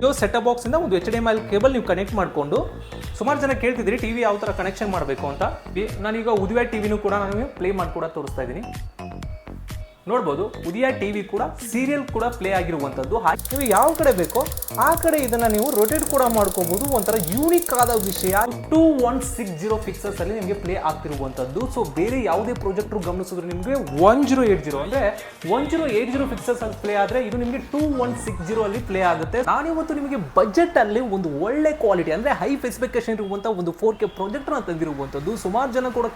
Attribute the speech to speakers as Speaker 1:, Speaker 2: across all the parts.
Speaker 1: ಇದು ಸೆಟಪ್ ಬಾಕ್ಸಿಂದ ಒಂದು H D M I cable ನೀವು ಕನೆಕ್ಟ್ ಮಾಡಿಕೊಂಡು, ಸುಮಾರು ಜನ ಕೇಳ್ತಿದ್ರಿ ಟಿವಿ ಯಾವ ಥರ ಕನೆಕ್ಷನ್ ಮಾಡಬೇಕು ಅಂತ. ನಾನೀಗ ಉದಿವೆ ಟಿವಿನೂ ಕೂಡ ನಾನು ಪ್ಲೇ ಮಾಡಿ ಕೂಡ ತೋರಿಸ್ತಾ ಇದ್ದೀನಿ. ನೋಡ್ಬೋದು. ಉದಯ ಟಿವಿ ಕೂಡ ಸೀರಿಯಲ್ ಕೂಡ ಪ್ಲೇ ಆಗಿರುವಂಥದ್ದು. ಹಾಗೆ ನೀವು ಯಾವ ಕಡೆ ಬೇಕೋ ಆ ಕಡೆ ಇದನ್ನ ನೀವು ರೊಟೇಟ್ ಕೂಡ ಮಾಡ್ಕೋಬಹುದು ಒಂಥರ ಯೂನಿಕ್ ಆದ ವಿಷಯ. Two one six zero pixels ಅಲ್ಲಿ ನಿಮಗೆ ಪ್ಲೇ ಆಗ್ತಿರುವಂಥದ್ದು. ಸೊ ಬೇರೆ ಯಾವುದೇ ಪ್ರಾಜೆಕ್ಟ್ರು ಗಮನಿಸಿದ್ರೆ ನಿಮಗೆ ಒನ್ ಜೀರೋ ಏಟ್ ಜೀರೋ ಅಂದ್ರೆ one zero eight zero pixels ಅಲ್ಲಿ ಪ್ಲೇ ಆದ್ರೆ ಇದು ನಿಮಗೆ ಟೂ ಒನ್ ಸಿಕ್ಸ್ ಜೀರೋ ಅಲ್ಲಿ ಪ್ಲೇ ಆಗುತ್ತೆ. ನಾನಿವತ್ತು ನಿಮಗೆ ಬಜೆಟ್ ಅಲ್ಲಿ ಒಂದು ಒಳ್ಳೆ ಕ್ವಾಲಿಟಿ ಅಂದ್ರೆ ಹೈ ಸ್ಪೆಸಿಫಿಕೇಶನ್ ಇರುವಂಥ ಒಂದು ಫೋರ್ ಕೆ ಪ್ರಾಜೆಕ್ಟರ್ ತಂದಿರುವಂಥದ್ದು. ಸುಮಾರು ಜನ ಕೂಡ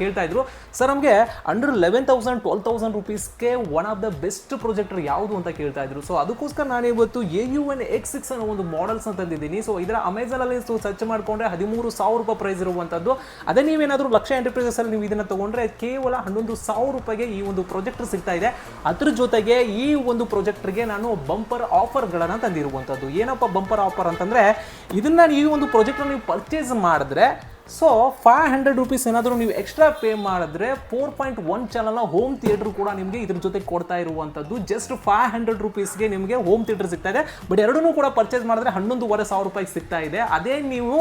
Speaker 1: ಕೇಳ್ತಾ ಇದ್ರು. ಸರ್, ನಮಗೆ under eleven thousand twelve thousand ರುಪೀಸ್ಗೆ one of the best projector ಯಾವುದು ಅಂತ ಕೇಳ್ತಾ ಇದ್ರು. ಸೊ ಅದಕ್ಕೋಸ್ಕರ ನಾನು ಇವತ್ತು A U N X six ಅನ್ನೋ ಒಂದು ಮಾಡಲ್ಸ್ ತಂದಿದ್ದೀನಿ. ಸೊ ಇದರ ಅಮೆಝಾನಲ್ಲಿ ಸರ್ಚ್ ಮಾಡಿಕೊಂಡ್ರೆ ಹದಿಮೂರು ಸಾವಿರ ರೂಪಾಯಿ ಪ್ರೈಸ್ ಇರುವಂಥದ್ದು ಅದೇ ನೀವೇನಾದರೂ ಲಕ್ಷ ಎಂಟರ್ಪ್ರೈಸಸ್ ಅಲ್ಲಿ ನೀವು ಇದನ್ನು ತಗೊಂಡ್ರೆ ಕೇವಲ ಹನ್ನೊಂದು ಸಾವಿರ ರೂಪಾಯಿಗೆ ಈ ಒಂದು ಪ್ರೊಜೆಕ್ಟರ್ ಸಿಗ್ತಾ ಇದೆ. ಅದ್ರ ಜೊತೆಗೆ ಈ ಒಂದು ಪ್ರೊಜೆಕ್ಟರ್ಗೆ ನಾನು ಬಂಪರ್ ಆಫರ್ಗಳನ್ನು ತಂದಿರುವಂಥದ್ದು ಏನಪ್ಪ ಬಂಪರ್ ಆಫರ್ ಅಂತಂದ್ರೆ, ಇದನ್ನ ಈ ಒಂದು ಪ್ರಾಜೆಕ್ಟ್ ನೀವು ಪರ್ಚೇಸ್ ಮಾಡಿದ್ರೆ ಸೊ ಫೈವ್ ಹಂಡ್ರೆಡ್ ರುಪೀಸ್ ಏನಾದರೂ ನೀವು ಎಕ್ಸ್ಟ್ರಾ ಪೇ ಮಾಡಿದ್ರೆ ಫೋರ್ ಪಾಯಿಂಟ್ ಒನ್ ಚಾನಲ್ನ ಹೋಮ್ ಥಿಯೇಟರ್ ಕೂಡ ನಿಮಗೆ ಇದ್ರ ಜೊತೆ ಕೊಡ್ತಾ ಇರುವಂಥದ್ದು ಜಸ್ಟ್ ಫೈವ್ ಹಂಡ್ರೆಡ್ ರುಪೀಸ್ಗೆ ನಿಮಗೆ ಹೋಮ್ ಥಿಯೇಟರ್ ಸಿಗ್ತಾ ಇದೆ. ಬಟ್ ಎರಡನ್ನೂ ಕೂಡ ಪರ್ಚೇಸ್ ಮಾಡಿದ್ರೆ ಹನ್ನೊಂದುವರೆ ಸಾವಿರ ರೂಪಾಯಿಗೆ ಸಿಗ್ತಾ ಇದೆ. ಅದೇ ನೀವು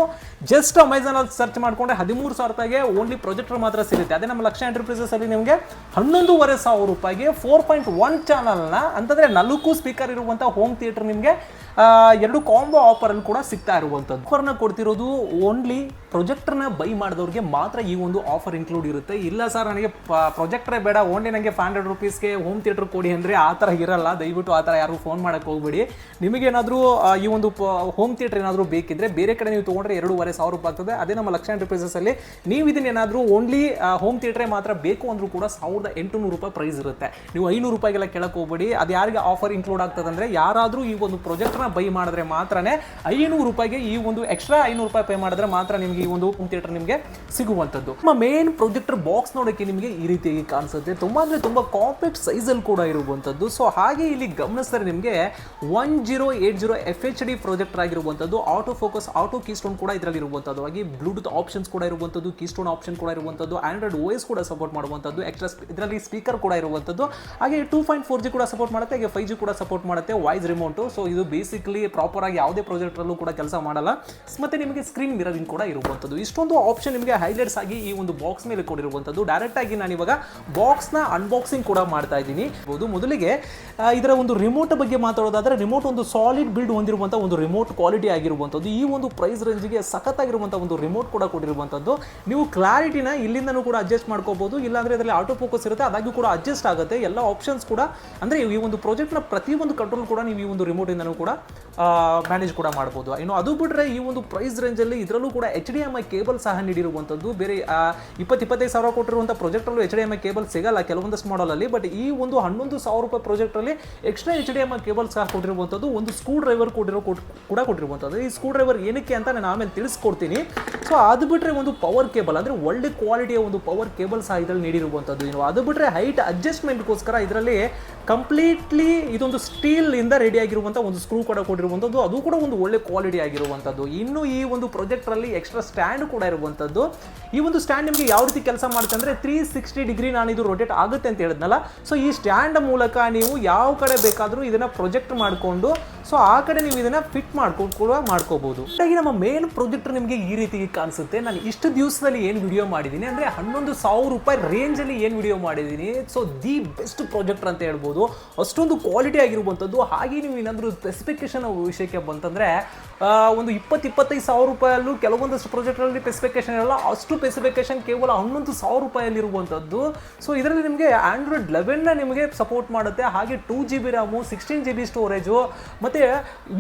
Speaker 1: ಜಸ್ಟ್ ಅಮೆಝಾನಲ್ಲಿ ಸರ್ಚ್ ಮಾಡಿಕೊಂಡ್ರೆ ಹದಿಮೂರು ಸಾವಿರ ರೂಪಾಯಿಗೆ ಓನ್ಲಿ ಪ್ರೊಜೆಕ್ಟರ್ ಮಾತ್ರ ಸಿಗುತ್ತೆ. ಅದೇ ನಮ್ಮ ಲಕ್ಷ ಎಂಟರ್ಪ್ರೈಸಸ್ ಅಲ್ಲಿ ನಿಮಗೆ ಹನ್ನೊಂದುವರೆ ಸಾವಿರ ರೂಪಾಯಿಗೆ ಫೋರ್ ಪಾಯಿಂಟ್ ಒನ್ ಚಾನಲ್ನ ಅಂತಂದರೆ ನಾಲ್ಕು ಸ್ಪೀಕರ್ ಇರುವಂಥ ಹೋಮ್ ಥಿಯೇಟರ್ ನಿಮಗೆ ಎರಡು ಕಾಂಬೋ ಆಫರ್ ಅಲ್ಲಿ ಕೂಡ ಸಿಗ್ತಾ ಇರುವಂಥದ್ದು. ಆಫರ್ನ ಕೊಡ್ತಿರೋದು ಓನ್ಲಿ ಪ್ರೊಜೆಕ್ಟರ್ನ ಬೈ ಮಾಡಿದವ್ರಿಗೆ ಮಾತ್ರ ಈ ಒಂದು ಆಫರ್ ಇನ್ಕ್ಲೂಡ್ ಇರುತ್ತೆ. ಇಲ್ಲ ಸರ್ ನನಗೆ ಪ್ರೊಜೆಕ್ಟ್ರೇ ಬೇಡ ಓನ್ಲಿ ನನಗೆ ಫೈವ್ ಹಂಡ್ರೆಡ್ ರುಪೀಸ್ಗೆ ಹೋಮ್ ಥಿಯೇಟರ್ ಕೊಡಿ ಅಂದರೆ ಆ ಥರ ಇರಲ್ಲ. ದಯವಿಟ್ಟು ಆ ಥರ ಯಾರು ಫೋನ್ ಮಾಡಕ್ಕೆ ಹೋಗ್ಬೇಡಿ. ನಿಮಗೇನಾದರೂ ಈ ಒಂದು ಹೋಮ್ ಥಿಯೇಟರ್ ಏನಾದರೂ ಬೇಕಿದ್ರೆ ಬೇರೆ ಕಡೆ ನೀವು ತೊಗೊಂಡ್ರೆ ಎರಡೂವರೆ ಸಾವಿರ ರೂಪಾಯಿ ಆಗ್ತದೆ. ಅದೇ ನಮ್ಮ ಲಕ್ಷ ಅಲ್ಲಿ ನೀವು ಇದನ್ನ ಏನಾದರೂ ಓನ್ಲಿ ಹೋಮ್ ಥಿಯೇಟ್ರೇ ಮಾತ್ರ ಬೇಕು ಅಂದ್ರೂ ಕೂಡ ಸಾವಿರದ ಎಂಟುನೂರು ರೂಪಾಯಿ ಪ್ರೈಸ್ ಇರುತ್ತೆ. ನೀವು ಐನೂರು ರೂಪಾಯಿಗೆಲ್ಲ ಕೆಳಕ್ಕೆ ಹೋಗ್ಬೇಡಿ. ಅದು ಯಾರಿಗೆ ಆಫರ್ ಇನ್ಕ್ಲೂಡ್ ಆಗ್ತದೆ ಅಂದರೆ ಯಾರಾದರೂ ಈ ಒಂದು ಪ್ರೊಜೆಕ್ಟ್ನ ಬೈ ಮಾಡಿದ್ರೆ ಮಾತ್ರನೇ ಐನೂರು ರೂಪಾಯಿಗೆ ಈ ಒಂದು ಎಕ್ಸ್ಟ್ರಾ ಐನೂರು ರೂಪಾಯಿ ಪೇ ಮಾಡಿದ್ರೆ ಮಾತ್ರ ನಿಮಗೆ ಈ ಒಂದು ಹೋಮ್ ಥಿಯೇಟರ್ ನಿಮಗೆ ಸಿಗುವಂಥದ್ದು. ನಮ್ಮ ಮೇನ್ ಪ್ರೊಜೆಕ್ಟರ್ ಬಾಕ್ಸ್ ನೋಡೋಕ್ಕೆ ನಿಮಗೆ ಈ ರೀತಿಯಾಗಿ ಕಾಣಿಸುತ್ತೆ. ತುಂಬ ಅಂದರೆ ತುಂಬ ಕಾಂಪ್ಯಾಕ್ಟ್ ಸೈಜಲ್ಲಿ ಕೂಡ ಇರುವಂಥದ್ದು. ಸೊ ಹಾಗೆ ಇಲ್ಲಿ ಗಮನಿಸಿದ್ರೆ ನಿಮಗೆ one zero eight zero F H D projector ಆಗಿರುವಂಥದ್ದು. ಆಟೋ ಫೋಕಸ್ ಆಟೋ ಕೀಸ್ಟೋನ್ ಕೂಡ ಇದರಲ್ಲಿ ಇರುವಂಥದ್ದು. ಹಾಗೆ ಬ್ಲೂಟೂತ್ ಆಪ್ಷನ್ಸ್ ಕೂಡ ಇರುವಂಥದ್ದು ಕೀಸ್ಟೋನ್ ಆಪ್ಷನ್ ಕೂಡ ಇರುವಂಥದ್ದು. ಆಂಡ್ರಾಯ್ಡ್ ಓಎಸ್ ಕೂಡ ಸಪೋರ್ಟ್ ಮಾಡುವಂಥದ್ದು. ಎಕ್ಸ್ಟ್ರಾ ಇದರಲ್ಲಿ ಸ್ಪೀಕರ್ ಕೂಡ ಇರುವಂಥದ್ದು. ಹಾಗೆ ಟೂ ಪಾಯಿಂಟ್ ಫೋರ್ ಜಿ ಕೂಡ ಸಪೋರ್ಟ್ ಮಾಡುತ್ತೆ. ಹಾಗೆ ಫೈವ್ ಜಿ ಕೂಡ ಸಪೋರ್ಟ್ ಮಾಡುತ್ತೆ. ವಾಯ್ಸ್ ರಿಮೋಟು ಸೊ ಇದು ಬೇಸಿಕಲಿ ಪ್ರಾಪರ್ ಆಗಿ ಯಾವುದೇ ಪ್ರಾಜೆಕ್ಟರಲ್ಲೂ ಕೂಡ ಕೆಲಸ ಮಾಡಲ್ಲ. ಮತ್ತೆ ನಿಮಗೆ ಸ್ಕ್ರೀನ್ ಮಿರರಿಂಗ್ ಕೂಡ ಇರುವಂಥದ್ದು. ಇಷ್ಟೊಂದು ಆಪ್ಷನ್ ನಿಮಗೆ ಹೈಲೈಟ್ಸ್ ಆಗಿ ಈ ಒಂದು ಬಾಕ್ಸ್ ಮೇಲೆ ಕೊಡಿರುವಂಥದ್ದು. ಡೈರೆಕ್ಟ್ ಆಗಿ ನಾನು ಇವಾಗ ಬಾಕ್ಸ್ನ ಅನ್ಬಾಕ್ಸಿಂಗ್ ಕೂಡ ಮಾಡ್ತಾ ಇದ್ದೀನಿ. ಮೊದಲಿಗೆ ಇದರ ಒಂದು ರಿಮೋಟ್ ಬಗ್ಗೆ ಮಾತಾಡೋದಾದ್ರೆ ರಿಮೋಟ್ ಒಂದು ಸಾಲಿಡ್ ಬಿಲ್ಡ್ ಹೊಂದಿರುವಂಥ ಒಂದು ರಿಮೋಟ್ ಕ್ವಾಲಿಟಿ ಆಗಿರುವಂಥದ್ದು. ಈ ಒಂದು ಪ್ರೈಸ್ ರೇಂಜ್ಗೆ ಸಖತ್ತಾಗಿರುವಂಥ ಒಂದು ರಿಮೋಟ್ ಕೂಡ ಕೊಟ್ಟಿರುವಂಥದ್ದು ನೀವು ಕ್ಲಾರಿಟಿನ ಇಲ್ಲಿಂದನೂ ಕೂಡ ಅಡ್ಜಸ್ಟ್ ಮಾಡ್ಕೋಬಹುದು ಇಲ್ಲಾಂದ್ರೆ ಅದರಲ್ಲಿ ಆಟೋ ಫೋಕಸ್ ಇರುತ್ತೆ ಅದಾಗಿ ಕೂಡ ಅಡ್ಜಸ್ಟ್ ಆಗುತ್ತೆ. ಎಲ್ಲ ಆಪ್ಷನ್ಸ್ ಕೂಡ, ಅಂದ್ರೆ ಈ ಒಂದು ಪ್ರಾಜೆಕ್ಟ್ನ ಪ್ರತಿಯೊಂದು ಕಂಟ್ರೋಲ್ ಕೂಡ ನೀವು ಈ ಒಂದು ರಿಮೋಟಿಂದನೂ ಕೂಡ ಮ್ಯಾನೇಜ್ ಕೂಡ ಮಾಡ್ಬೋದು. ಇನ್ನು ಅದು ಬಿಟ್ಟರೆ ಈ ಒಂದು ಪ್ರೈಸ್ ರೇಂಜಲ್ಲಿ ಇದರಲ್ಲೂ ಕೂಡ H D M I cable ಸಹ ನೀಡಿರುವಂಥದ್ದು ಬೇರೆ ಇಪ್ಪತ್ತು ಇಪ್ಪತ್ತೈದು ಸಾವಿರ ಕೊಟ್ಟಿರುವಂಥ ಪ್ರಾಜೆಕ್ಟಲ್ಲೂ H D M I cable ಸಿಗಲ್ಲ ಕೆಲವೊಂದಷ್ಟು ಮಾಡಲಲ್ಲಿ ಬಟ್ ಈ ಒಂದು ಹನ್ನೊಂದು ಸಾವಿರ ರೂಪಾಯಿ ಪ್ರಾಜೆಕ್ಟಲ್ಲಿ extra H D M I cable ಸಹ ಕೊಟ್ಟಿರುವಂಥದ್ದು ಒಂದು ಸ್ಕ್ರೂ ಡ್ರೈವರ್ ಕೊಟ್ಟಿರೋ ಕೊಟ್- ಕೂಡ ಕೊಟ್ಟಿರುವಂಥದ್ದು ಈ ಸ್ಕ್ರೂ ಡ್ರೈವರ್ ಏನಕ್ಕೆ ಅಂತ ನಾನು ಆಮೇಲೆ ತಿಳಿಸ್ಕೊಡ್ತೀನಿ. ಸೊ ಅದು ಬಿಟ್ಟರೆ ಒಂದು ಪವರ್ ಕೇಬಲ್ ಅಂದರೆ ಒಳ್ಳೆ ಕ್ವಾಲಿಟಿಯ ಒಂದು ಪವರ್ ಕೇಬಲ್ ಸಹ ಇದರಲ್ಲಿ ನೀಡಿರುವಂಥದ್ದು ಇನ್ನು ಅದು ಬಿಟ್ಟರೆ ಹೈಟ್ ಅಡ್ಜಸ್ಟ್ಮೆಂಟ್ಗೋಸ್ಕರ ಇದರಲ್ಲಿ ಕಂಪ್ಲೀಟ್ಲಿ ಇದೊಂದು ಸ್ಟೀಲ್ ಇಂದ ರೆಡಿ ಆಗಿರುವಂಥ ಒಂದು ಸ್ಕ್ರೂ ಕೂಡ ಕೊಟ್ಟಿರುವಂಥದ್ದು ಅದು ಕೂಡ ಒಂದು ಒಳ್ಳೆ ಕ್ವಾಲಿಟಿ ಆಗಿರುವಂಥದ್ದು ಇನ್ನು ಈ ಒಂದು ಪ್ರೊಜೆಕ್ಟರಲ್ಲಿ ಎಕ್ಸ್ಟ್ರಾ ಸ್ಟ್ಯಾಂಡ್ ಕೂಡ ಇರುವಂಥದ್ದು ಈ ಒಂದು ಸ್ಟ್ಯಾಂಡ್ ನಿಮಗೆ ಯಾವ ರೀತಿ ಕೆಲಸ ಮಾಡುತ್ತೆ ಅಂದರೆ ತ್ರೀ ಸಿಕ್ಸ್ಟಿ ಡಿಗ್ರಿ ನಾನು ಇದು ರೊಟೇಟ್ ಆಗುತ್ತೆ ಅಂತ ಹೇಳಿದ್ನಲ್ಲ. ಸೊ ಈ ಸ್ಟ್ಯಾಂಡ್ ಮೂಲಕ ನೀವು ಯಾವ ಕಡೆ ಬೇಕಾದರೂ ಇದನ್ನ ಪ್ರೊಜೆಕ್ಟ್ ಮಾಡಿಕೊಂಡು ಸೊ ಆ ಕಡೆ ನೀವು ಇದನ್ನ ಫಿಟ್ ಮಾಡ್ಕೊಂಡು ಕೂಡ ಮಾಡ್ಕೋಬಹುದು ಹಾಗಾಗಿ ನಮ್ಮ ಮೇನ್ ಪ್ರೊಜೆಕ್ಟ್ ನಿಮಗೆ ಈ ರೀತಿ ಕಾಣಿಸುತ್ತೆ. ನಾನು ಇಷ್ಟು ದಿವಸದಲ್ಲಿ ಏನು ವಿಡಿಯೋ ಮಾಡಿದ್ದೀನಿ ಅಂದರೆ ಹನ್ನೊಂದು ಸಾವಿರ ರೂಪಾಯಿ ರೇಂಜಲ್ಲಿ ಏನು ವಿಡಿಯೋ ಮಾಡಿದ್ದೀನಿ. ಸೊ ದಿ ಬೆಸ್ಟ್ ಪ್ರೊಜೆಕ್ಟ್ ಅಂತ ಹೇಳ್ಬೋದು. ಅಷ್ಟೊಂದು ಕ್ವಾಲಿಟಿ ಆಗಿರುವಂಥದ್ದು. ಹಾಗೆ ನೀವು ಏನಾದರೂ ಸ್ಪೆಸಿಫಿಕೇಶನ್ ವಿಷಯಕ್ಕೆ ಬಂತಂದರೆ ಒಂದು ಇಪ್ಪತ್ತು ಇಪ್ಪತ್ತೈದು ಸಾವಿರ ರೂಪಾಯಲ್ಲೂ ಕೆಲವೊಂದಷ್ಟು ಪ್ರಾಜೆಕ್ಟ್ಗಳಲ್ಲಿ ಸ್ಪೆಸಿಫಿಕೇಶನ್ ಇರಲ್ಲ. ಅಷ್ಟು ಸ್ಪೆಸಿಫಿಕೇಶನ್ ಕೇವಲ ಹನ್ನೊಂದು ಸಾವಿರ ರೂಪಾಯಲ್ಲಿ ಇರುವಂಥದ್ದು ಸೊ ಇದರಲ್ಲಿ ನಿಮಗೆ ಆಂಡ್ರಾಯ್ಡ್ ಲೆವೆನ್ನ ನಿಮಗೆ ಸಪೋರ್ಟ್ ಮಾಡುತ್ತೆ. ಹಾಗೆ two G B RAM sixteen G B storage ಮತ್ತು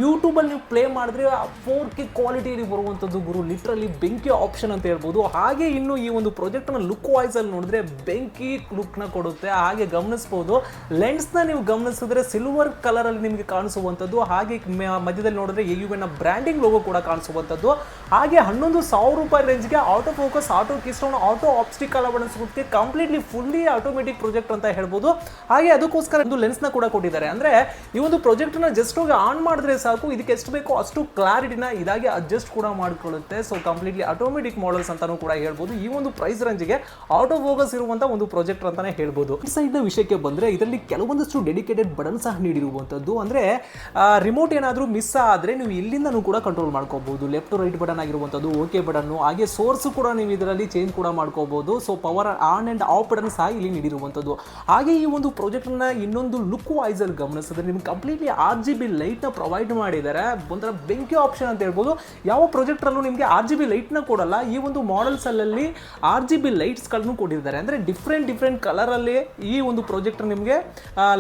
Speaker 1: ಯೂಟ್ಯೂಬಲ್ಲಿ ನೀವು ಪ್ಲೇ ಮಾಡಿದ್ರೆ ಫೋರ್ ಕೆ ಕ್ವಾಲಿಟಿಯಲ್ಲಿ ಬರುವಂಥದ್ದು ಗುರು. ಲಿಟ್ರಲಿ ಬೆಂಕಿ ಆಪ್ಷನ್ ಅಂತ ಹೇಳ್ಬೋದು. ಹಾಗೆ ಇನ್ನು ಈ ಒಂದು ಪ್ರಾಜೆಕ್ಟ್ನ ಲುಕ್ ವಾಯ್ಸಲ್ಲಿ ನೋಡಿದ್ರೆ ಬೆಂಕಿ ಲುಕ್ನ ಕೊಡುತ್ತೆ. ಹಾಗೆ ಗಮನಿಸ್ಬೋದು. ಲೆನ್ಸ್ನ ನೀವು ಗಮನಿಸಿದ್ರೆ ಸಿಲ್ವರ್ ಕಲರಲ್ಲಿ ನಿಮಗೆ ಕಾಣಿಸುವಂಥದ್ದು ಹಾಗೆ ಮಧ್ಯದಲ್ಲಿ ನೋಡಿದ್ರೆ ಎ ಯು ಬ್ರ್ಯಾಂಡಿಂಗ್ ಲೋಗೋ ಕೂಡ ಕಾಣಿಸುವಂಥದ್ದು ಹಾಗೆ ಹನ್ನೊಂದು ಸಾವಿರ ರೂಪಾಯಿ ರೇಂಜ್ಗೆ auto focus auto keystone auto obstacle ಅಳವಡಿಸೋದಕ್ಕೆ completely fully automatic project ಅಂತ ಹೇಳ್ಬೋದು. ಹಾಗೆ ಅದಕ್ಕೋಸ್ಕರ ಒಂದು ಲೆನ್ಸ್ನ ಕೂಡ ಕೊಟ್ಟಿದ್ದಾರೆ. ಅಂದ್ರೆ ಈ ಒಂದು ಪ್ರಾಜೆಕ್ಟ್ನ ಜಸ್ಟ್ ಹೋಗಿ ಆನ್ ಮಾಡಿದ್ರೆ ಸಾಕು. ಇದಕ್ಕೆ ಎಷ್ಟು ಬೇಕೋ ಅಷ್ಟು ಕ್ಲಾರಿಟಿನ ಇದಾಗಿ ಅಡ್ಜಸ್ಟ್ ಕೂಡ ಮಾಡಿಕೊಳ್ಳುತ್ತೆ. ಸೊ ಕಂಪ್ಲೀಟ್ಲಿ ಆಟೋಮೆಟಿಕ್ ಮಾಡಲ್ಸ್ ಅಂತಾನೂ ಕೂಡ ಹೇಳ್ಬೋದು. ಈ ಒಂದು ಪ್ರೈಸ್ ರೇಂಜ್ಗೆ ಆಟೋ ಫೋಕಸ್ ಇರುವಂಥ ಒಂದು ಪ್ರೊಜೆಕ್ಟ್ ಅಂತಾನೆ ಹೇಳ್ಬೋದು. ಸೈಡ್ ವಿಷಯಕ್ಕೆ ಬಂದ್ರೆ ಇದರಲ್ಲಿ ಕೆಲವೊಂದಷ್ಟು ಡೆಡಿಕೇಟೆಡ್ ಬಟನ್ ಸಹ ನೀಡಿರುವಂತದ್ದು. ಅಂದ್ರೆ ರಿಮೋಟ್ ಏನಾದರೂ ಮಿಸ್ ಆದರೆ ನೀವು ಇಲ್ಲಿಂದನೂ ಕೂಡ ಕಂಟ್ರೋಲ್ ಮಾಡ್ಕೋಬಹುದು ಲೆಫ್ಟ್ ರೈಟ್ ಬಟನ್ ಆಗಿರುವಂಥದ್ದು ಓಕೆ ಬಟನ್ನು ಹಾಗೆ ಸೋರ್ಸ್ ಕೂಡ ನೀವು ಇದರಲ್ಲಿ ಚೇಂಜ್ ಕೂಡ ಮಾಡ್ಕೋಬಹುದು so power on and off button ಸಹ ಇಲ್ಲಿ ನೀಡಿರುವಂಥದ್ದು. ಹಾಗೆ ಈ ಒಂದು ಪ್ರಾಜೆಕ್ಟ್ನ ಇನ್ನೊಂದು ಲುಕ್ ವೈಸ್ ಅಲ್ಲಿ ಗಮನಿಸಿದ್ರೆ ನಿಮ್ಗೆ ಕಂಪ್ಲೀಟ್ಲಿ ಆರ್ ಜಿ ಬಿ ಲೈಟ್ನ ಪ್ರೊವೈಡ್ ಮಾಡಿದ್ದಾರೆ ಒಂಥರ ಬೆಂಕಿ ಆಪ್ಷನ್ ಅಂತ ಹೇಳ್ಬೋದು. ಯಾವ ಪ್ರಾಜೆಕ್ಟ್ರಲ್ಲೂ ನಿಮಗೆ ಆರ್ ಜಿ ಬಿ ಲೈಟ್ನ ಕೊಡಲ್ಲ. ಈ ಒಂದು ಮಾಡೆಲ್ಸ್ ಅಲ್ಲಿ ಆರ್ ಜಿ ಬಿ ಲೈಟ್ಸ್ಗಳನ್ನು ಕೊಟ್ಟಿದ್ದಾರೆ. ಅಂದ್ರೆ ಡಿಫ್ರೆಂಟ್ ಡಿಫ್ರೆಂಟ್ ಕಲರ್ ಅಲ್ಲಿ ಈ ಒಂದು ಪ್ರಾಜೆಕ್ಟ್ ನಿಮಗೆ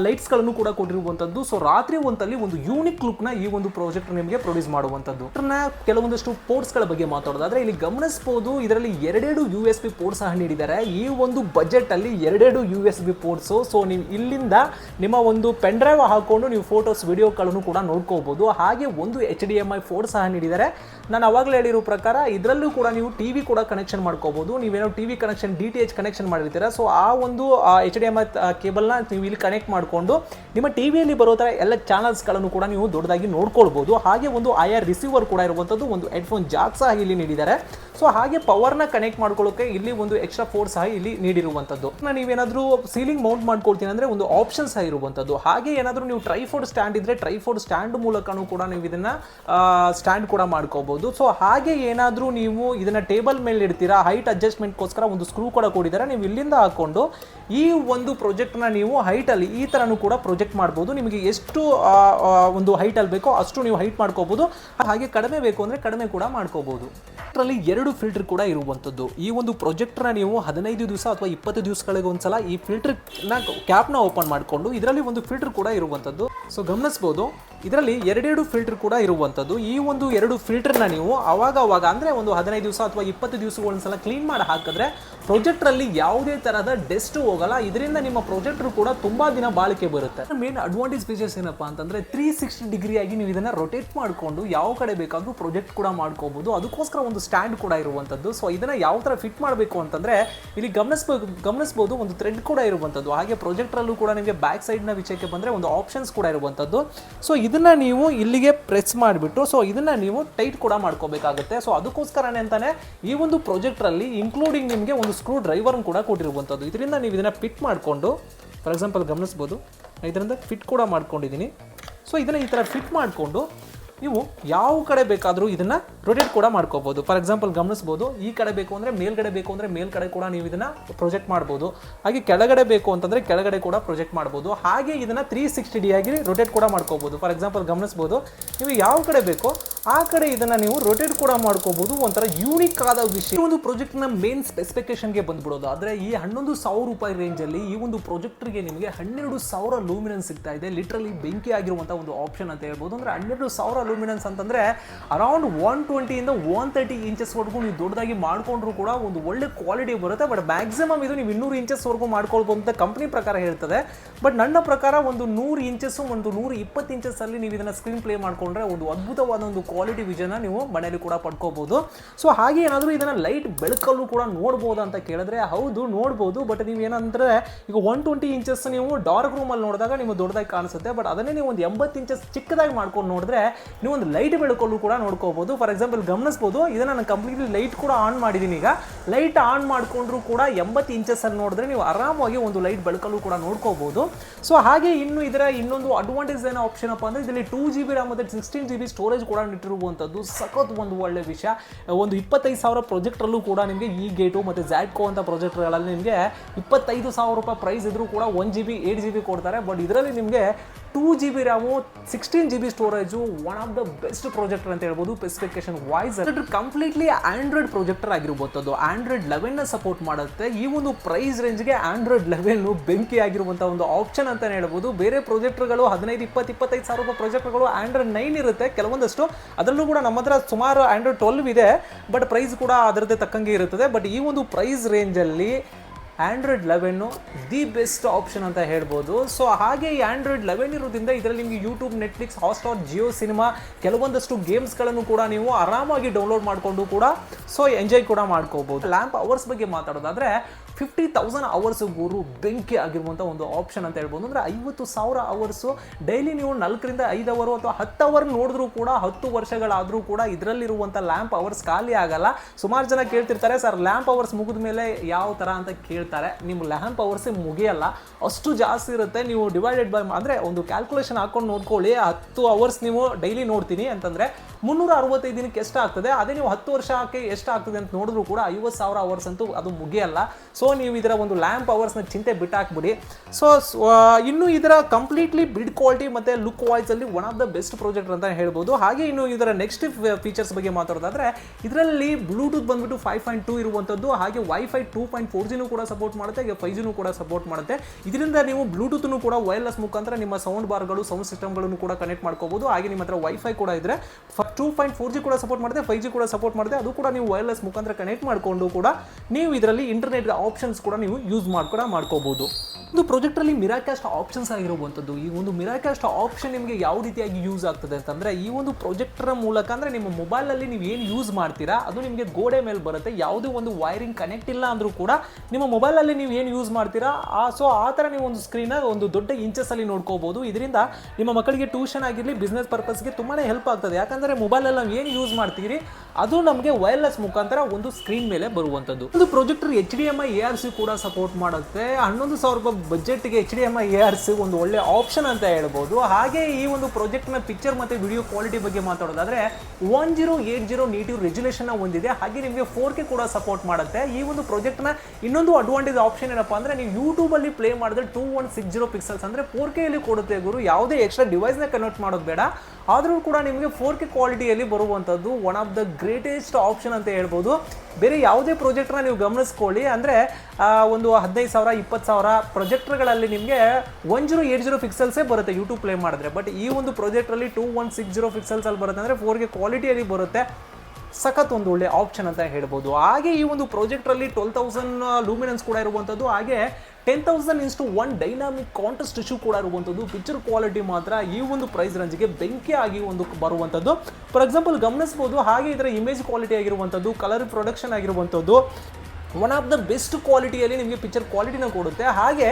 Speaker 1: ಲೈಟ್ಸ್ಗಳನ್ನು ಕೂಡ ಕೊಟ್ಟಿರುವಂಥದ್ದು. ಸೊ ರಾತ್ರಿ ಒಂದಲ್ಲಿ ಒಂದು ಯೂನಿಕ್ ಲುಕ್ನ ಈ ಒಂದು ಪ್ರಾಜೆಕ್ಟ್ ನಿಮಗೆ ಪ್ರೊಡ್ಯೂಸ್ ಮಾಡುವಂತದ್ದು ನ ಕೆಲವೊಂದಷ್ಟು ಪೋರ್ಟ್ಸ್ಗಳ ಬಗ್ಗೆ ಮಾತಾಡೋದಾದ್ರೆ ಇಲ್ಲಿ ಗಮನಿಸಬಹುದು ಇದರಲ್ಲಿ ಎರಡೆರಡು ಯು ಎಸ್ ಬಿ ಪೋರ್ಟ್ ಸಹ ನೀಡಿದ್ದಾರೆ. ಈ ಒಂದು ಬಜೆಟ್ ಅಲ್ಲಿ ಎರಡೆರಡು U S B ports. So ನೀವು ಇಲ್ಲಿಂದ ನಿಮ್ಮ ಒಂದು ಪೆನ್ ಡ್ರೈವ್ ಹಾಕೊಂಡು ನೀವು ಫೋಟೋಸ್ ವಿಡಿಯೋಗಳನ್ನು ಕೂಡ ನೋಡ್ಕೋಬಹುದು ಹಾಗೆ ಒಂದು H D M I port ಸಹ ನೀಡಿದ್ದಾರೆ. ನಾನು ಅವಾಗಲೇ ಹೇಳಿರೋ ಪ್ರಕಾರ ಇದರಲ್ಲೂ ಕೂಡ ನೀವು ಟಿವಿ ಕೂಡ ಕನೆಕ್ಷನ್ ಮಾಡ್ಕೋಬಹುದು ನೀವೇನೋ TV connection D T H connection ಮಾಡಿರ್ತೀರಾ. So ಆ ಒಂದು ಎಚ್ ಡಿ ಎಂ ಐ ಕೇಬಲ್ನ ನೀವು ಇಲ್ಲಿ ಕನೆಕ್ಟ್ ಮಾಡಿಕೊಂಡು ನಿಮ್ಮ ಟಿವಿಯಲ್ಲಿ ಬರೋ ಥರ ಎಲ್ಲ ಚಾನಲ್ಸ್ಗಳನ್ನು ಕೂಡ ನೀವು ದೊಡ್ಡದಾಗಿ ನೋಡ್ಕೊಳ್ಬೋದು. ಹಾಗೆ ಒಂದು ಐ ಆರ್ ರಿಸೀವರ್ ಕೂಡ ಇರುವಂಥದ್ದು ಒಂದು ಹೆಡ್ಫೋನ್ ಜಾಕ್ ಸಹ ಇಲ್ಲಿ ನೀಡಿದ್ದಾರೆ. ಸೊ ಹಾಗೆ ಪವರ್ನ ಕನೆಕ್ಟ್ ಮಾಡ್ಕೊಳ್ಳೋಕೆ ಇಲ್ಲಿ ಒಂದು ಎಕ್ಸ್ಟ್ರಾ ಫೋರ್ ಸಹ ಇಲ್ಲಿ ನೀಡಿರುವಂಥದ್ದು ನೀವೇನಾದರೂ ಸೀಲಿಂಗ್ ಮೌಂಟ್ ಮಾಡ್ಕೊಳ್ತೀನಿ ಅಂದರೆ ಒಂದು ಆಪ್ಷನ್ ಸಹ ಇರುವಂಥದ್ದು ಹಾಗೆ ಏನಾದರೂ ನೀವು ಟ್ರೈಫೋರ್ಡ್ ಸ್ಟ್ಯಾಂಡ್ ಇದ್ರೆ ಟ್ರೈಫೋರ್ಡ್ ಸ್ಟ್ಯಾಂಡ್ ಮೂಲಕನೂ ಕೂಡ ನೀವು ಇದನ್ನು ಸ್ಟ್ಯಾಂಡ್ ಕೂಡ ಮಾಡ್ಕೋಬಹುದು ಸೊ ಹಾಗೆ ಏನಾದರೂ ನೀವು ಇದನ್ನು ಟೇಬಲ್ ಮೇಲೆ ಇಡ್ತೀರಾ ಹೈಟ್ ಅಡ್ಜಸ್ಟ್ಮೆಂಟ್ಗೋಸ್ಕರ ಒಂದು ಸ್ಕ್ರೂ ಕೂಡ ಕೊಡಿದ್ದಾರೆ ನೀವು ಇಲ್ಲಿಂದ ಹಾಕೊಂಡು ಈ ಒಂದು ಪ್ರಾಜೆಕ್ಟ್ನ ನೀವು ಹೈಟಲ್ಲಿ ಈ ಥರನೂ ಕೂಡ ಪ್ರೊಜೆಕ್ಟ್ ಮಾಡ್ಬೋದು. ನಿಮಗೆ ಎಷ್ಟು ಒಂದು ಹೈಟಲ್ಲಿ ಬೇಕೋ ಅಷ್ಟು ನೀವು ಹೈಟ್ ಮಾಡ್ಕೋಬಹುದು ಹಾಗೆ ಕಡಿಮೆ ಬೇಕು ಅಂದರೆ ಕಡಿಮೆ ಕೂಡ ಮಾಡ್ಕೋಬಹುದು ಇದರಲ್ಲಿ ಎರಡು ಫಿಲ್ಟರ್ ಕೂಡ ಇರುವಂಥದ್ದು. ಈ ಒಂದು ಪ್ರೊಜೆಕ್ಟರ್ ನೀವು ಹದಿನೈದು ದಿವಸ ಅಥವಾ ಇಪ್ಪತ್ತು ದಿವಸಗಳಿಗೆ ಒಂದ್ಸಲ ಈ ಫಿಲ್ಟರ್ನ ಕ್ಯಾಪ್ನ ಓಪನ್ ಮಾಡಿಕೊಂಡು ಇದರಲ್ಲಿ ಒಂದು ಫಿಲ್ಟರ್ ಕೂಡ ಇರುವಂಥದ್ದು. ಸೊ ಗಮನಿಸ್ಬೋದು. ಇದರಲ್ಲಿ ಎರಡೆರಡು ಫಿಲ್ಟರ್ ಕೂಡ ಇರುವಂಥದ್ದು. ಈ ಒಂದು ಎರಡು ಫಿಲ್ಟರ್ನ ನೀವು ಅವಾಗ ಅವಾಗ ಅಂದರೆ ಒಂದು ಹದಿನೈದು ದಿವಸ ಅಥವಾ ಇಪ್ಪತ್ತು ದಿವಸಗಳೊಂದ್ಸಲ ಕ್ಲೀನ್ ಮಾಡಿ ಹಾಕಿದ್ರೆ ಪ್ರೊಜೆಕ್ಟ್ರಲ್ಲಿ ಯಾವುದೇ ತರಹದ ಡೆಸ್ಟ್ ಹೋಗಲ್ಲ. ಇದರಿಂದ ನಿಮ್ಮ ಪ್ರೊಜೆಕ್ಟರ್ ಕೂಡ ತುಂಬಾ ದಿನ ಬಾಳಿಕೆ ಬರುತ್ತೆ. ಮೇನ್ ಅಡ್ವಾಂಟೇಜ್ ಫೀಚರ್ಸ್ ಏನಪ್ಪಾ ಅಂತಂದ್ರೆ ತ್ರೀ ಸಿಕ್ಸ್ಟಿ ಡಿಗ್ರಿ ಆಗಿ ನೀವು ಇದನ್ನ ರೊಟೇಟ್ ಮಾಡಿಕೊಂಡು ಯಾವ ಕಡೆ ಬೇಕಾದರೂ ಪ್ರೊಜೆಕ್ಟ್ ಕೂಡ ಮಾಡ್ಕೋಬೋದು. ಅದಕ್ಕೋಸ್ಕರ ಒಂದು ಸ್ಟ್ಯಾಂಡ್ ಕೂಡ ಇರುವಂಥದ್ದು ಸೊ ಇದನ್ನು ಯಾವ ಥರ ಫಿಟ್ ಮಾಡಬೇಕು ಅಂತಂದರೆ, ಇಲ್ಲಿ ಗಮನಿಸ್ಬೋದು ಗಮನಿಸ್ಬೋದು, ಒಂದು ಥ್ರೆಡ್ ಕೂಡ ಇರುವಂಥದ್ದು ಹಾಗೆ ಪ್ರೊಜೆಕ್ಟ್ರಲ್ಲೂ ಕೂಡ ನಿಮಗೆ ಬ್ಯಾಕ್ ಸೈಡ್ನ ವಿಷಯಕ್ಕೆ ಬಂದರೆ ಒಂದು ಆಪ್ಷನ್ಸ್ ಕೂಡ ಇರುವಂಥದ್ದು ಸೊ ಇದನ್ನು ನೀವು ಇಲ್ಲಿಗೆ ಪ್ರೆಸ್ ಮಾಡಿಬಿಟ್ಟು ಸೊ ಇದನ್ನು ನೀವು ಟೈಟ್ ಕೂಡ ಮಾಡ್ಕೋಬೇಕಾಗುತ್ತೆ. ಸೊ ಅದಕ್ಕೋಸ್ಕರನೇ ಅಂತಾನೆ, ಈ ಒಂದು ಪ್ರೊಜೆಕ್ಟ್ರಲ್ಲಿ ಇನ್ಕ್ಲೂಡಿಂಗ್ ನಿಮಗೆ ಒಂದು ಸ್ಕ್ರೂ ಡ್ರೈವರ್ ಕೂಡ ಕೊಟ್ಟಿರುವಂಥದ್ದು ಇದರಿಂದ ನೀವು ಇದನ್ನು ಫಿಟ್ ಮಾಡಿಕೊಂಡು ಫಾರ್ ಎಕ್ಸಾಂಪಲ್ ಗಮನಿಸ್ಬೋದು. ಇದರಿಂದ ಫಿಟ್ ಕೂಡ ಮಾಡ್ಕೊಂಡಿದ್ದೀನಿ ಸೊ ಇದನ್ನು ಈ ಥರ ಫಿಟ್ ಮಾಡಿಕೊಂಡು ನೀವು ಯಾವ ಕಡೆ ಬೇಕಾದರೂ ಇದನ್ನು ರೊಟೇಟ್ ಕೂಡ ಮಾಡ್ಕೋಬೋದು. ಫಾರ್ ಎಕ್ಸಾಂಪಲ್ ಗಮನಿಸ್ಬೋದು, ಈ ಕಡೆ ಬೇಕು ಅಂದರೆ ಮೇಲ್ಗಡೆ ಬೇಕು ಅಂದರೆ ಮೇಲ್ಗಡೆ ಕೂಡ ನೀವು ಇದನ್ನು ಪ್ರೊಜೆಕ್ಟ್ ಮಾಡ್ಬೋದು. ಹಾಗೆ ಕೆಳಗಡೆ ಬೇಕು ಅಂತಂದರೆ ಕೆಳಗಡೆ ಕೂಡ ಪ್ರೊಜೆಕ್ಟ್ ಮಾಡ್ಬೋದು. ಹಾಗೆ ಇದನ್ನು ತ್ರೀ ಸಿಕ್ಸ್ಟಿ ಡಿ ಆಗಿ ರೊಟೇಟ್ ಕೂಡ ಮಾಡ್ಕೋಬೋದು. ಫಾರ್ ಎಕ್ಸಾಂಪಲ್ ಗಮನಿಸ್ಬೋದು, ನೀವು ಯಾವ ಕಡೆ ಬೇಕೋ ಆ ಕಡೆ ಇದನ್ನ ನೀವು ರೊಟೇಟ್ ಕೂಡ ಮಾಡ್ಕೋಬಹುದು ಒಂಥರ ಯೂನಿಕ್ ಆದ ವಿಷಯ. ಒಂದು ಪ್ರಾಜೆಕ್ಟ್ನ ಮೇನ್ ಸ್ಪೆಸಿಫಿಕೇಶನ್ಗೆ ಬಂದ್ಬಿಡೋದು. ಆದರೆ ಈ ಹನ್ನೊಂದು ಸಾವಿರ ರೂಪಾಯಿ ರೇಂಜಲ್ಲಿ ಈ ಒಂದು ಪ್ರಾಜೆಕ್ಟ್ಗೆ ನಿಮಗೆ ಹನ್ನೆರಡು ಸಾವಿರ ಲೂಮಿನನ್ಸ್ ಸಿಗ್ತಾ ಇದೆ. ಲಿಟ್ರಲಿ ಬೆಂಕಿ ಆಗಿರುವಂಥ ಒಂದು ಆಪ್ಷನ್ ಅಂತ ಹೇಳ್ಬೋದು. ಅಂದ್ರೆ ಹನ್ನೆರಡು ಸಾವಿರ ಲೂಮಿನನ್ಸ್ ಅಂತಂದ್ರೆ ಅರೌಂಡ್ ಒನ್ ಟ್ವೆಂಟಿಯಿಂದ ಒನ್ ತರ್ಟಿ ಇಂಚಸ್ವರೆಗೂ ನೀವು ದೊಡ್ಡದಾಗಿ ಮಾಡ್ಕೊಂಡ್ರು ಕೂಡ ಒಂದು ಒಳ್ಳೆ ಕ್ವಾಲಿಟಿ ಬರುತ್ತೆ. ಬಟ್ ಮ್ಯಾಕ್ಸಿಮಮ್ ಇದು ನೀವು ಇನ್ನೂರು ಇಂಚಸ್ವರೆಗೂ ಮಾಡ್ಕೊಳ್ಬೋದು ಅಂತ ಕಂಪ್ನಿ ಪ್ರಕಾರ ಹೇಳ್ತದೆ. ಬಟ್ ನನ್ನ ಪ್ರಕಾರ ಒಂದು ನೂರು ಇಂಚಸ್ ಒಂದು ನೂರು ಇಪ್ಪತ್ತು ಇಂಚಸ್ಸಲ್ಲಿ ನೀವು ಇದನ್ನ ಸ್ಕ್ರೀನ್ ಪ್ಲೇ ಮಾಡ್ಕೊಂಡ್ರೆ ಒಂದು ಅದ್ಭುತವಾದ ಒಂದು ಕ್ವಾಲಿಟಿ ವಿಷನ್ನ ನೀವು ಮನೆಯಲ್ಲಿ ಕೂಡ ಪಡ್ಕೋಬಹುದು ಸೊ ಹಾಗೆ ಏನಾದರೂ ಇದನ್ನು ಲೈಟ್ ಬೆಳಕಲ್ಲೂ ಕೂಡ ನೋಡ್ಬೋದು ಅಂತ ಕೇಳಿದ್ರೆ, ಹೌದು, ನೋಡ್ಬೋದು ಬಟ್ ನೀವು ಏನಂದ್ರೆ, ಈಗ ಒನ್ ಟ್ವೆಂಟಿ ಇಂಚಸ್ ನೀವು ಡಾರ್ಕ್ ರೂಮಲ್ಲಿ ನೋಡಿದಾಗ ನಿಮ್ಗೆ ದೊಡ್ಡದಾಗಿ ಕಾಣಿಸುತ್ತೆ ಬಟ್ ಅದನ್ನೇ ನೀವು ಒಂದು ಎಂಬತ್ತು ಇಂಚಸ್ ಚಿಕ್ಕದಾಗಿ ಮಾಡ್ಕೊಂಡು ನೋಡಿದ್ರೆ, ನೀವು ಒಂದು ಲೈಟ್ ಬೆಳಕಲ್ಲೂ ಕೂಡ ನೋಡ್ಕೋಬೋದು. ಫಾರ್ ಎಕ್ಸಾಂಪಲ್ ಗಮನಿಸ್ಬೋದು, ಇದನ್ನು ನಾನು ಕಂಪ್ಲೀಟ್ಲಿ ಲೈಟ್ ಕೂಡ ಆನ್ ಮಾಡಿದ್ದೀನಿ ಈಗ. ಲೈಟ್ ಆನ್ ಮಾಡಿಕೊಂಡ್ರೂ ಕೂಡ ಎಂಬತ್ತು ಇಂಚಸ್ಸಲ್ಲಿ ನೋಡಿದ್ರೆ ನೀವು ಆರಾಮಾಗಿ ಒಂದು ಲೈಟ್ ಬೆಳಕಲ್ಲೂ ಕೂಡ ನೋಡ್ಕೋಬೋದು. ಸೊ ಹಾಗೆ ಇನ್ನು ಇದರ ಇನ್ನೊಂದು ಅಡ್ವಾಂಟೇಜ್ ಏನೋ ಆಪ್ಷನ್ ಅಪ್ಪ ಅಂದ್ರೆ, ಇದರಲ್ಲಿ ಟೂ ಜಿ ಬಿ ರ್ಯಾಮ್ ಮತ್ತು ಸಿಕ್ಸ್ಟೀನ್ ಜಿ ಬಿ ಸ್ಟೋರೇಜ್ ಕೂಡ ಇಟ್ಟಿರುವಂಥದ್ದು ಸಖತ್ ಒಂದು ಒಳ್ಳೆ ವಿಷಯ. ಒಂದು ಇಪ್ಪತ್ತೈದು ಸಾವಿರ ಪ್ರೊಜೆಕ್ಟ್ರಲ್ಲೂ ಕೂಡ ನಿಮಗೆ ಈ ಗೇಟು ಮತ್ತು ಜ್ಯಾಟ್ಕೋ ಅಂತ ಪ್ರೊಜೆಕ್ಟ್ಗಳಲ್ಲಿ ನಿಮಗೆ ಇಪ್ಪತ್ತೈದು ಸಾವಿರ ರೂಪಾಯಿ ಪ್ರೈಸ್ ಇದ್ರೂ ಕೂಡ one G B eight G B ಕೊಡ್ತಾರೆ. ಬಟ್ ಇದರಲ್ಲಿ ನಿಮಗೆ two G B RAM sixteen G B storage one of the best projector ಅಂತ ಹೇಳ್ಬೋದು. Specification wise completely Android projector ಆಗಿರ್ಬೋದು. ಆಂಡ್ರಾಯ್ಡ್ ಲೆವೆನ್ನ ಸಪೋರ್ಟ್ ಮಾಡುತ್ತೆ. ಈ ಒಂದು ಪ್ರೈಸ್ ರೇಂಜ್ಗೆ ಆಂಡ್ರಾಯ್ಡ್ ಲೆವೆನ್ ಬೆಂಕಿ ಆಗಿರುವಂಥ ಒಂದು ಆಪ್ಷನ್ ಅಂತಲೇ ಹೇಳ್ಬೋದು. ಬೇರೆ ಪ್ರೊಜೆಕ್ಟರ್ಗಳು ಹದಿನೈದು, ಇಪ್ಪತ್ತು, ಇಪ್ಪತ್ತೈದು ಸಾವಿರ ರೂಪಾಯಿ ಪ್ರೊಜೆಕ್ಟರ್ಗಳು ಆಂಡ್ರಾಯ್ಡ್ ನೈನ್ ಇರುತ್ತೆ. ಕೆಲವೊಂದಷ್ಟು ಅದರಲ್ಲೂ ಕೂಡ ನಮ್ಮ ಹತ್ರ ಸುಮಾರು ಆಂಡ್ರಾಯ್ಡ್ ಟ್ವೆಲ್ವ್ ಇದೆ ಬಟ್ ಪ್ರೈಸ್ ಕೂಡ ಅದರದ್ದೇ ತಕ್ಕಂಗೆ ಇರುತ್ತದೆ. ಬಟ್ ಈ ಒಂದು ಪ್ರೈಸ್ ರೇಂಜಲ್ಲಿ Android eleven the best option ಅಂತ ಹೇಳ್ಬೋದು. ಸೊ ಹಾಗೆ ಈ ಆ್ಯಂಡ್ರಾಯ್ಡ್ ಲೆವೆನ್ ಇರೋದ್ರಿಂದ ಇದರಲ್ಲಿ ನಿಮಗೆ YouTube Netflix Hotstar Jio cinema ಕೆಲವೊಂದಷ್ಟು ಗೇಮ್ಸ್ಗಳನ್ನು ಕೂಡ ನೀವು ಆರಾಮಾಗಿ ಡೌನ್ಲೋಡ್ ಮಾಡಿಕೊಂಡು ಕೂಡ ಸೊ ಎಂಜಾಯ್ ಕೂಡ ಮಾಡ್ಕೋಬೋದು. ಲ್ಯಾಂಪ್ ಅವರ್ಸ್ ಬಗ್ಗೆ ಮಾತಾಡೋದಾದ್ರೆ ಫಿಫ್ಟಿ ತೌಸಂಡ್ ಅವರ್ಸ್ ಗುರು ಬೆಂಕಿ ಆಗಿರುವಂಥ ಒಂದು ಆಪ್ಷನ್ ಅಂತ ಹೇಳ್ಬೋದು. ಅಂದರೆ ಐವತ್ತು ಸಾವಿರ ಅವರ್ಸು ಡೈಲಿ ನೀವು ನಾಲ್ಕರಿಂದ ಐದು ಅವರು ಅಥವಾ ಹತ್ತು ಅವರ್ ನೋಡಿದ್ರೂ ಕೂಡ, ಹತ್ತು ವರ್ಷಗಳಾದರೂ ಕೂಡ ಇದರಲ್ಲಿರುವಂಥ ಲ್ಯಾಂಪ್ ಅವರ್ಸ್ ಖಾಲಿ ಆಗಲ್ಲ. ಸುಮಾರು ಜನ ಕೇಳ್ತಿರ್ತಾರೆ ಸರ್ ಲ್ಯಾಂಪ್ ಅವರ್ಸ್ ಮುಗಿದ ಮೇಲೆ ಯಾವ ಥರ ಅಂತ ಕೇಳ್ತಾರೆ. ನಿಮ್ಮ ಲ್ಯಾಂಪ್ ಅವರ್ಸೇ ಮುಗಿಯಲ್ಲ. ಅಷ್ಟು ಜಾಸ್ತಿ ಇರುತ್ತೆ. ನೀವು ಡಿವೈಡೆಡ್ ಬೈ ಅಂದರೆ ಒಂದು ಕ್ಯಾಲ್ಕುಲೇಷನ್ ಹಾಕೊಂಡು ನೋಡ್ಕೊಳ್ಳಿ. ಹತ್ತು ಅವರ್ಸ್ ನೀವು ಡೈಲಿ ನೋಡ್ತೀನಿ ಅಂತಂದರೆ ಮುನ್ನೂರ ಅರವತ್ತೈದು ದಿನಕ್ಕೆ ಎಷ್ಟು ಆಗ್ತದೆ ಅದೇ ನೀವು ಹತ್ತು ವರ್ಷ ಎಷ್ಟಾಗ್ತದೆ ಅಂತ ನೋಡಿದ್ರು ಕೂಡ ಐವತ್ತು ಸಾವಿರ ಅವರ್ಸ್ ಅಂತೂ ಅದು ಮುಗಿಯಲ್ಲ. ಸೊ ನೀವು ಇದರ ಒಂದು ಲ್ಯಾಂಪ್ ಅವರ್ಸ್ನ ಚಿಂತೆ ಬಿಟ್ಟಾಕ್ಬಿಡಿ. ಸೊ ಇನ್ನು ಇದರ ಕಂಪ್ಲೀಟ್ಲಿ ಬಿಡ್ ಕ್ವಾಲಿಟಿ ಮತ್ತು look ವಾಯ್ಸಲ್ಲಿ one of the best project ಅಂತ ಹೇಳ್ಬೋದು. ಹಾಗೆ ಇನ್ನು ಇದರ ನೆಕ್ಸ್ಟ್ ಫೀಚರ್ಸ್ ಬಗ್ಗೆ ಮಾತಾಡೋದಾದ್ರೆ, ಇದರಲ್ಲಿ ಬ್ಲೂಟೂತ್ ಬಂದ್ಬಿಟ್ಟು ಫೈವ್ ಪಾಯಿಂಟ್ ಟೂ ಇರುವಂಥದ್ದು, ಹಾಗೆ ವೈಫೈ ಟೂ ಪಾಯಿಂಟ್ ಫೋರ್ ಜಿನೂ ಕೂಡ ಸಪೋರ್ಟ್ ಮಾಡುತ್ತೆ, ಹಾಗೆ ಫೈವ್ ಜಿನೂ ಕೂಡ ಸಪೋರ್ಟ್ ಮಾಡುತ್ತೆ. ಇದರಿಂದ ನೀವು ಬ್ಲೂಟೂತ್ನು ಕೂಡ ವೈರ್ಲೆಸ್ ಮುಖಾಂತರ ನಿಮ್ಮ ಸೌಂಡ್ ಬಾರ್ಗಳು ಸೌಂಡ್ ಸಿಸ್ಟಮ್ಗಳನ್ನು ಕೂಡ ಕನೆಕ್ಟ್ ಮಾಡ್ಕೋಬಹುದು ಹಾಗೆ ನಿಮ್ಮ ಹತ್ರ ವೈಫೈ ಕೂಡ ಇದ್ರೆ ಟೂ ಪಾಯಿಂಟ್ ಫೋರ್ ಜಿ ಕೂಡ ಸಪೋರ್ಟ್ ಮಾಡುತ್ತೆ ಫೈವ್ ಜಿ ಕೂಡ ಸಪೋರ್ಟ್ ಮಾಡುತ್ತೆ, ಅದು ಕೂಡ ನೀವು ವೈರ್ಲೆಸ್ ಮುಖಾಂತರ ಕನೆಕ್ಟ್ ಮಾಡಿಕೊಂಡು ಕೂಡ ನೀವು ಇದರಲ್ಲಿ ಇಂಟರ್ನೆಟ್ ಆಪ್ಷನ್ಸ್ ಕೂಡ ನೀವು ಯೂಸ್ ಮಾಡ್ಕೊಂಡು ಮಾಡ್ಕೋಬಹುದು ಒಂದು ಪ್ರಾಜೆಕ್ಟಲ್ಲಿ ಮಿರಾಕ್ಯಾಸ್ಟ್ ಆಪ್ಷನ್ಸ್ ಆಗಿರುವಂಥದ್ದು ಈ ಒಂದು ಮಿರಾಕ್ಯಾಸ್ಟ್ ಆಪ್ಷನ್ ನಿಮಗೆ ಯಾವ ರೀತಿಯಾಗಿ ಯೂಸ್ ಆಗ್ತದೆ ಅಂತಂದರೆ, ಈ ಒಂದು ಪ್ರೊಜೆಕ್ಟರ್ ಮೂಲಕ ಅಂದರೆ ನಿಮ್ಮ ಮೊಬೈಲಲ್ಲಿ ನೀವು ಏನು ಯೂಸ್ ಮಾಡ್ತೀರಾ, ಅದು ನಿಮಗೆ ಗೋಡೆ ಮೇಲೆ ಬರುತ್ತೆ. ಯಾವುದೇ ಒಂದು ವೈರಿಂಗ್ ಕನೆಕ್ಟ್ ಇಲ್ಲ ಅಂದರೂ ಕೂಡ ನಿಮ್ಮ ಮೊಬೈಲಲ್ಲಿ ನೀವು ಏನು ಯೂಸ್ ಮಾಡ್ತೀರಾ, ಆ ಸೊ ಆ ಥರ ನೀವು ಒಂದು ಸ್ಕ್ರೀನ ಒಂದು ದೊಡ್ಡ ಇಂಚಸ್ಸಲ್ಲಿ ನೋಡ್ಕೋಬಹುದು ಇದರಿಂದ ನಿಮ್ಮ ಮಕ್ಕಳಿಗೆ ಟ್ಯೂಷನ್ ಆಗಿರಲಿ ಬಿಸ್ನೆಸ್ ಪರ್ಪಸ್ಗೆ ತುಂಬಾ ಹೆಲ್ಪ್ ಆಗ್ತದೆ. ಯಾಕಂದರೆ ಮೊಬೈಲಲ್ಲಿ ನಾವು ಏನು ಯೂಸ್ ಮಾಡ್ತೀರಿ, ಅದು ನಮಗೆ ವೈರ್ಲೆಸ್ ಮುಖಾಂತರ ಒಂದು ಸ್ಕ್ರೀನ್ ಮೇಲೆ ಬರುವಂಥದ್ದು ಒಂದು projector H D M I R C ಕೂಡ ಸಪೋರ್ಟ್ ಮಾಡುತ್ತೆ. ಹನ್ನೊಂದು ಸಾವಿರ ರೂಪಾಯಿ ಬಜೆಟ್ಗೆ H D M I A R C ಒಂದು ಒಳ್ಳೆ ಆಪ್ಷನ್ ಅಂತ ಹೇಳ್ಬೋದು. ಹಾಗೆ ಈ ಒಂದು ಪ್ರಾಜೆಕ್ಟ್ನ ಪಿಕ್ಚರ್ ಮತ್ತು ವಿಡಿಯೋ ಕ್ವಾಲಿಟಿ ಬಗ್ಗೆ ಮಾತಾಡೋದಾದ್ರೆ one zero eight zero native ರೆಜುಲೇಷನ್ನ ಹೊಂದಿದೆ ಹಾಗೆ ನಿಮಗೆ ಫೋರ್ ಕೆ ಕೂಡ ಸಪೋರ್ಟ್ ಮಾಡುತ್ತೆ. ಈ ಒಂದು ಪ್ರಾಜೆಕ್ಟ್ನ ಇನ್ನೊಂದು ಅಡ್ವಾಂಟೇಜ್ ಆಪ್ಷನ್ ಏನಪ್ಪ ಅಂದರೆ ನೀವು ಯೂಟ್ಯೂಬಲ್ಲಿ ಪ್ಲೇ ಮಾಡಿದ್ರೆ two one six zero pixels ಅಂದರೆ ಫೋರ್ ಕೆಯಲ್ಲಿ ಕೊಡುತ್ತೆ ಗುರು. ಯಾವುದೇ ಎಕ್ಸ್ಟ್ರಾ ಡಿವೈಸ್ನ ಕನ್ವರ್ಟ್ ಮಾಡೋದು ಬೇಡ. ಆದರೂ ಕೂಡ ನಿಮಗೆ ಫೋರ್ ಕೆ ಕ್ವಾಲಿಟಿಯಲ್ಲಿ ಬರುವಂಥದ್ದು one of the greatest option ಅಂತ ಹೇಳ್ಬೋದು. ಬೇರೆ ಯಾವುದೇ ಪ್ರಾಜೆಕ್ಟ್ನ ನೀವು ಗಮನಿಸ್ಕೊಳ್ಳಿ ಅಂದರೆ ಒಂದು ಹದಿನೈದು ಸಾವಿರ, ಇಪ್ಪತ್ತು ಸಾವಿರ ಪ್ರೊಜೆಕ್ಟರ್ಗಳಲ್ಲಿ ನಿಮಗೆ ಒನ್ ಜೀರೋ ಏಟ್ ಜೀರೋ ಫಿಕ್ಸಲ್ಸೇ ಬರುತ್ತೆ ಯೂಟ್ಯೂಬ್ ಪ್ಲೇ ಮಾಡಿದ್ರೆ. ಬಟ್ ಈ ಒಂದು ಪ್ರೊಜೆಕ್ಟ್ರಲ್ಲಿ ಟೂ ಒನ್ ಸಿಕ್ಸ್ ಜೀರೋ ಫಿಕ್ಸಲ್ಸಲ್ಲಿ ಬರುತ್ತೆ ಅಂದರೆ ಫೋರ್ಗೆ ಕ್ವಾಲಿಟಿಯಲ್ಲಿ ಬರುತ್ತೆ. ಸಖತ್ ಒಂದು ಒಳ್ಳೆ ಆಪ್ಷನ್ ಅಂತ ಹೇಳ್ಬೋದು. ಹಾಗೆ ಈ ಒಂದು ಪ್ರೊಜೆಕ್ಟ್ರಲ್ಲಿ ಟ್ವೆಲ್ ತೌಸಂಡ್ ಲೂಮಿನೆನ್ಸ್ ಕೂಡ ಇರುವಂಥದ್ದು ಹಾಗೆ ಟೆನ್ ತೌಸಂಡ್ ಇನ್ಸ್ಟು ಒನ್ ಡೈನಾಮಿಕ್ ಕಾಂಟೆಸ್ಟ್ ಇಶ್ಯೂ ಕೂಡ ಇರುವಂಥದ್ದು ಪಿಕ್ಚರ್ ಕ್ವಾಲಿಟಿ ಮಾತ್ರ ಈ ಒಂದು ಪ್ರೈಸ್ ರೇಂಜ್ಗೆ ಬೆಂಕಿ ಆಗಿ ಒಂದು ಬರುವಂಥದ್ದು ಫಾರ್ ಎಕ್ಸಾಂಪಲ್ ಗಮನಿಸ್ಬೋದು, ಹಾಗೆ ಇದರ ಇಮೇಜ್ ಕ್ವಾಲಿಟಿ ಆಗಿರುವಂಥದ್ದು ಕಲರ್ ಪ್ರೊಡಕ್ಷನ್ ಆಗಿರುವಂಥದ್ದು ಒನ್ ಆಫ್ ದ ಬೆಸ್ಟ್ ಕ್ವಾಲಿಟಿಯಲ್ಲಿ ನಿಮಗೆ ಪಿಕ್ಚರ್ ಕ್ವಾಲಿಟಿನ ಕೊಡುತ್ತೆ. ಹಾಗೆ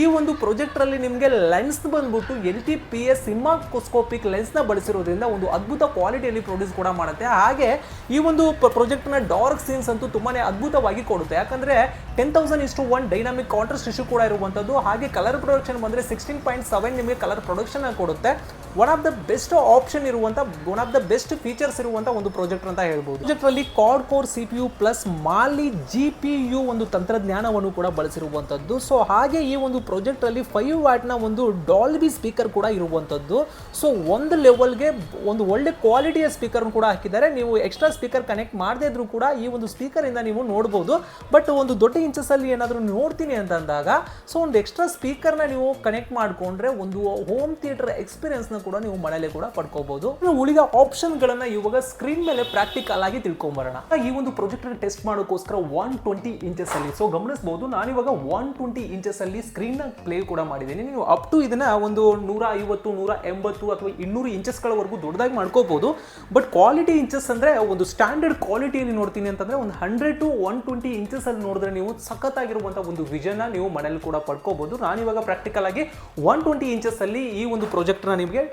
Speaker 1: ಈ ಒಂದು ಪ್ರೊಜೆಕ್ಟ್ರಲ್ಲಿ ನಿಮಗೆ ಲೆನ್ಸ್ ಬಂದ್ಬಿಟ್ಟು ಎಲ್ ಟಿ ಪಿ ಎಸ್ ಸಿಮಾಕೋಸ್ಕೋಪಿಕ್ ಲೆನ್ಸ್ನ ಬಳಸಿರೋದ್ರಿಂದ ಒಂದು ಅದ್ಭುತ ಕ್ವಾಲಿಟಿಯಲ್ಲಿ ಪ್ರೊಡ್ಯೂಸ್ ಕೂಡ ಮಾಡುತ್ತೆ. ಹಾಗೆ ಈ ಒಂದು ಪ್ರೊಜೆಕ್ಟ್ನ ಡಾರ್ಕ್ ಸೀನ್ಸ್ ಅಂತೂ ತುಂಬಾ ಅದ್ಭುತವಾಗಿ ಕೊಡುತ್ತೆ. ಯಾಕಂದರೆ ಟೆನ್ ತೌಸಂಡ್ ಇಷ್ಟು ಒನ್ ಡೈನಾಮಿಕ್ ಕಾಂಟ್ರಾಸ್ಟ್ ಇಶ್ಯೂ ಕೂಡ ಇರುವಂಥದ್ದು. ಹಾಗೆ ಕಲರ್ ಪ್ರೊಡಕ್ಷನ್ ಬಂದರೆ ಸಿಕ್ಸ್ಟೀನ್ ಪಾಯಿಂಟ್ ಸೆವೆನ್ ನಿಮಗೆ ಕಲರ್ ಪ್ರೊಡಕ್ಷನ್ ಕೊಡುತ್ತೆ. One of the best option ಇರುವಂಥ one of the best features ಇರುವಂಥ ಒಂದು ಪ್ರೊಜೆಕ್ಟ್ ಅಂತ ಹೇಳ್ಬೋದು. ಪ್ರೊಜೆಕ್ಟ್ರಲ್ಲಿ quad core C P U plus Mali G P U ಒಂದು ತಂತ್ರಜ್ಞಾನವನ್ನು ಕೂಡ ಬಳಸಿರುವಂಥದ್ದು. ಸೊ ಹಾಗೆ ಈ ಒಂದು ಪ್ರಾಜೆಕ್ಟಲ್ಲಿ ಫೈವ್ ವ್ಯಾಟ್ನ ಒಂದು ಡಾಲ್ಬಿ ಸ್ಪೀಕರ್ ಕೂಡ ಇರುವಂಥದ್ದು ಸೊ ಒಂದು ಲೆವೆಲ್ಗೆ ಒಂದು ಒಳ್ಳೆ ಕ್ವಾಲಿಟಿಯ ಸ್ಪೀಕರ್ ಕೂಡ ಹಾಕಿದ್ದಾರೆ. ನೀವು ಎಕ್ಸ್ಟ್ರಾ ಸ್ಪೀಕರ್ ಕನೆಕ್ಟ್ ಮಾಡದೇ ಇದ್ರೂ ಕೂಡ ಈ ಒಂದು ಸ್ಪೀಕರಿಂದ ನೀವು ನೋಡ್ಬೋದು. ಬಟ್ ಒಂದು ದೊಡ್ಡ ಇಂಚಸ್ಸಲ್ಲಿ ಏನಾದರೂ ನೋಡ್ತೀನಿ ಅಂತ ಅಂದಾಗ ಸೊ ಒಂದು ಎಕ್ಸ್ಟ್ರಾ ಸ್ಪೀಕರ್ನ ನೀವು ಕನೆಕ್ಟ್ ಮಾಡಿಕೊಂಡ್ರೆ ಒಂದು ಹೋಮ್ ಥಿಯೇಟರ್ ಎಕ್ಸ್ಪೀರಿಯನ್ಸ್ನ ಕೂಡ ನೀವು ಮನೆಯಲ್ಲೇ ಕೂಡ ಪಡ್ಕೋಬಹುದು ಉಳಿದ ಆಪ್ಷನ್ಗಳನ್ನು ಇವಾಗ ಸ್ಕ್ರೀನ್ ಮೇಲೆ ಪ್ರಾಕ್ಟಿಕಲ್ ಆಗಿ ತಿಳ್ಕೊಂಬರೋಣ. ಈ ಒಂದು ಪ್ರೊಜೆಕ್ಟರ್ ಟೆಸ್ಟ್ ಮಾಡೋಕ್ಕೋಸ್ಕರ ಒನ್ ಟ್ವೆಂಟಿ ಇಂಚಸ್ ಅಲ್ಲಿ. ಸೊ ಗಮನಿಸಬಹುದು ನಾನಿವಾಗ ಒನ್ ಟ್ವೆಂಟಿ ಇಂಚಸ್ ಅಲ್ಲಿ ಸ್ಕ್ರೀನ್ ಪ್ಲೇ ಕೂಡ ಮಾಡಿದ್ದೀನಿ. ನೀವು ಅಪ್ ಟು ಇದನ್ನ ಒಂದು ನೂರ ಐವತ್ತು, ನೂರ ಎಂಬತ್ತು ಅಥವಾ ಇನ್ನೂರು ಇಂಚಸ್ಗಳವರೆಗೂ ದೊಡ್ಡದಾಗಿ ಮಾಡ್ಕೋಬಹುದು ಬಟ್ ಕ್ವಾಲಿಟಿ ಇಂಚಸ್ ಅಂದ್ರೆ ಒಂದು ಸ್ಟ್ಯಾಂಡರ್ಡ್ ಕ್ವಾಲಿಟಿಯಲ್ಲಿ ನೋಡ್ತೀನಿ ಅಂತಂದ್ರೆ ಒಂದು hundred to one twenty inches ಅಲ್ಲಿ ನೋಡಿದ್ರೆ ನೀವು ಸಖತ್ತಾಗಿರುವಂಥ ಒಂದು ವಿಷನ್ನ ನೀವು ಮನೇಲಿ ಕೂಡ ಪಡ್ಕೋಬಹುದು ನಾನಿವಾಗ ಪ್ರಾಕ್ಟಿಕಲ್ ಆಗಿ ಒನ್ ಟ್ವೆಂಟಿ ಇಂಚಸ್ ಅಲ್ಲಿ ಈ ಒಂದು ಪ್ರಾಜೆಕ್ಟ್ನ ನಿಮಗೆ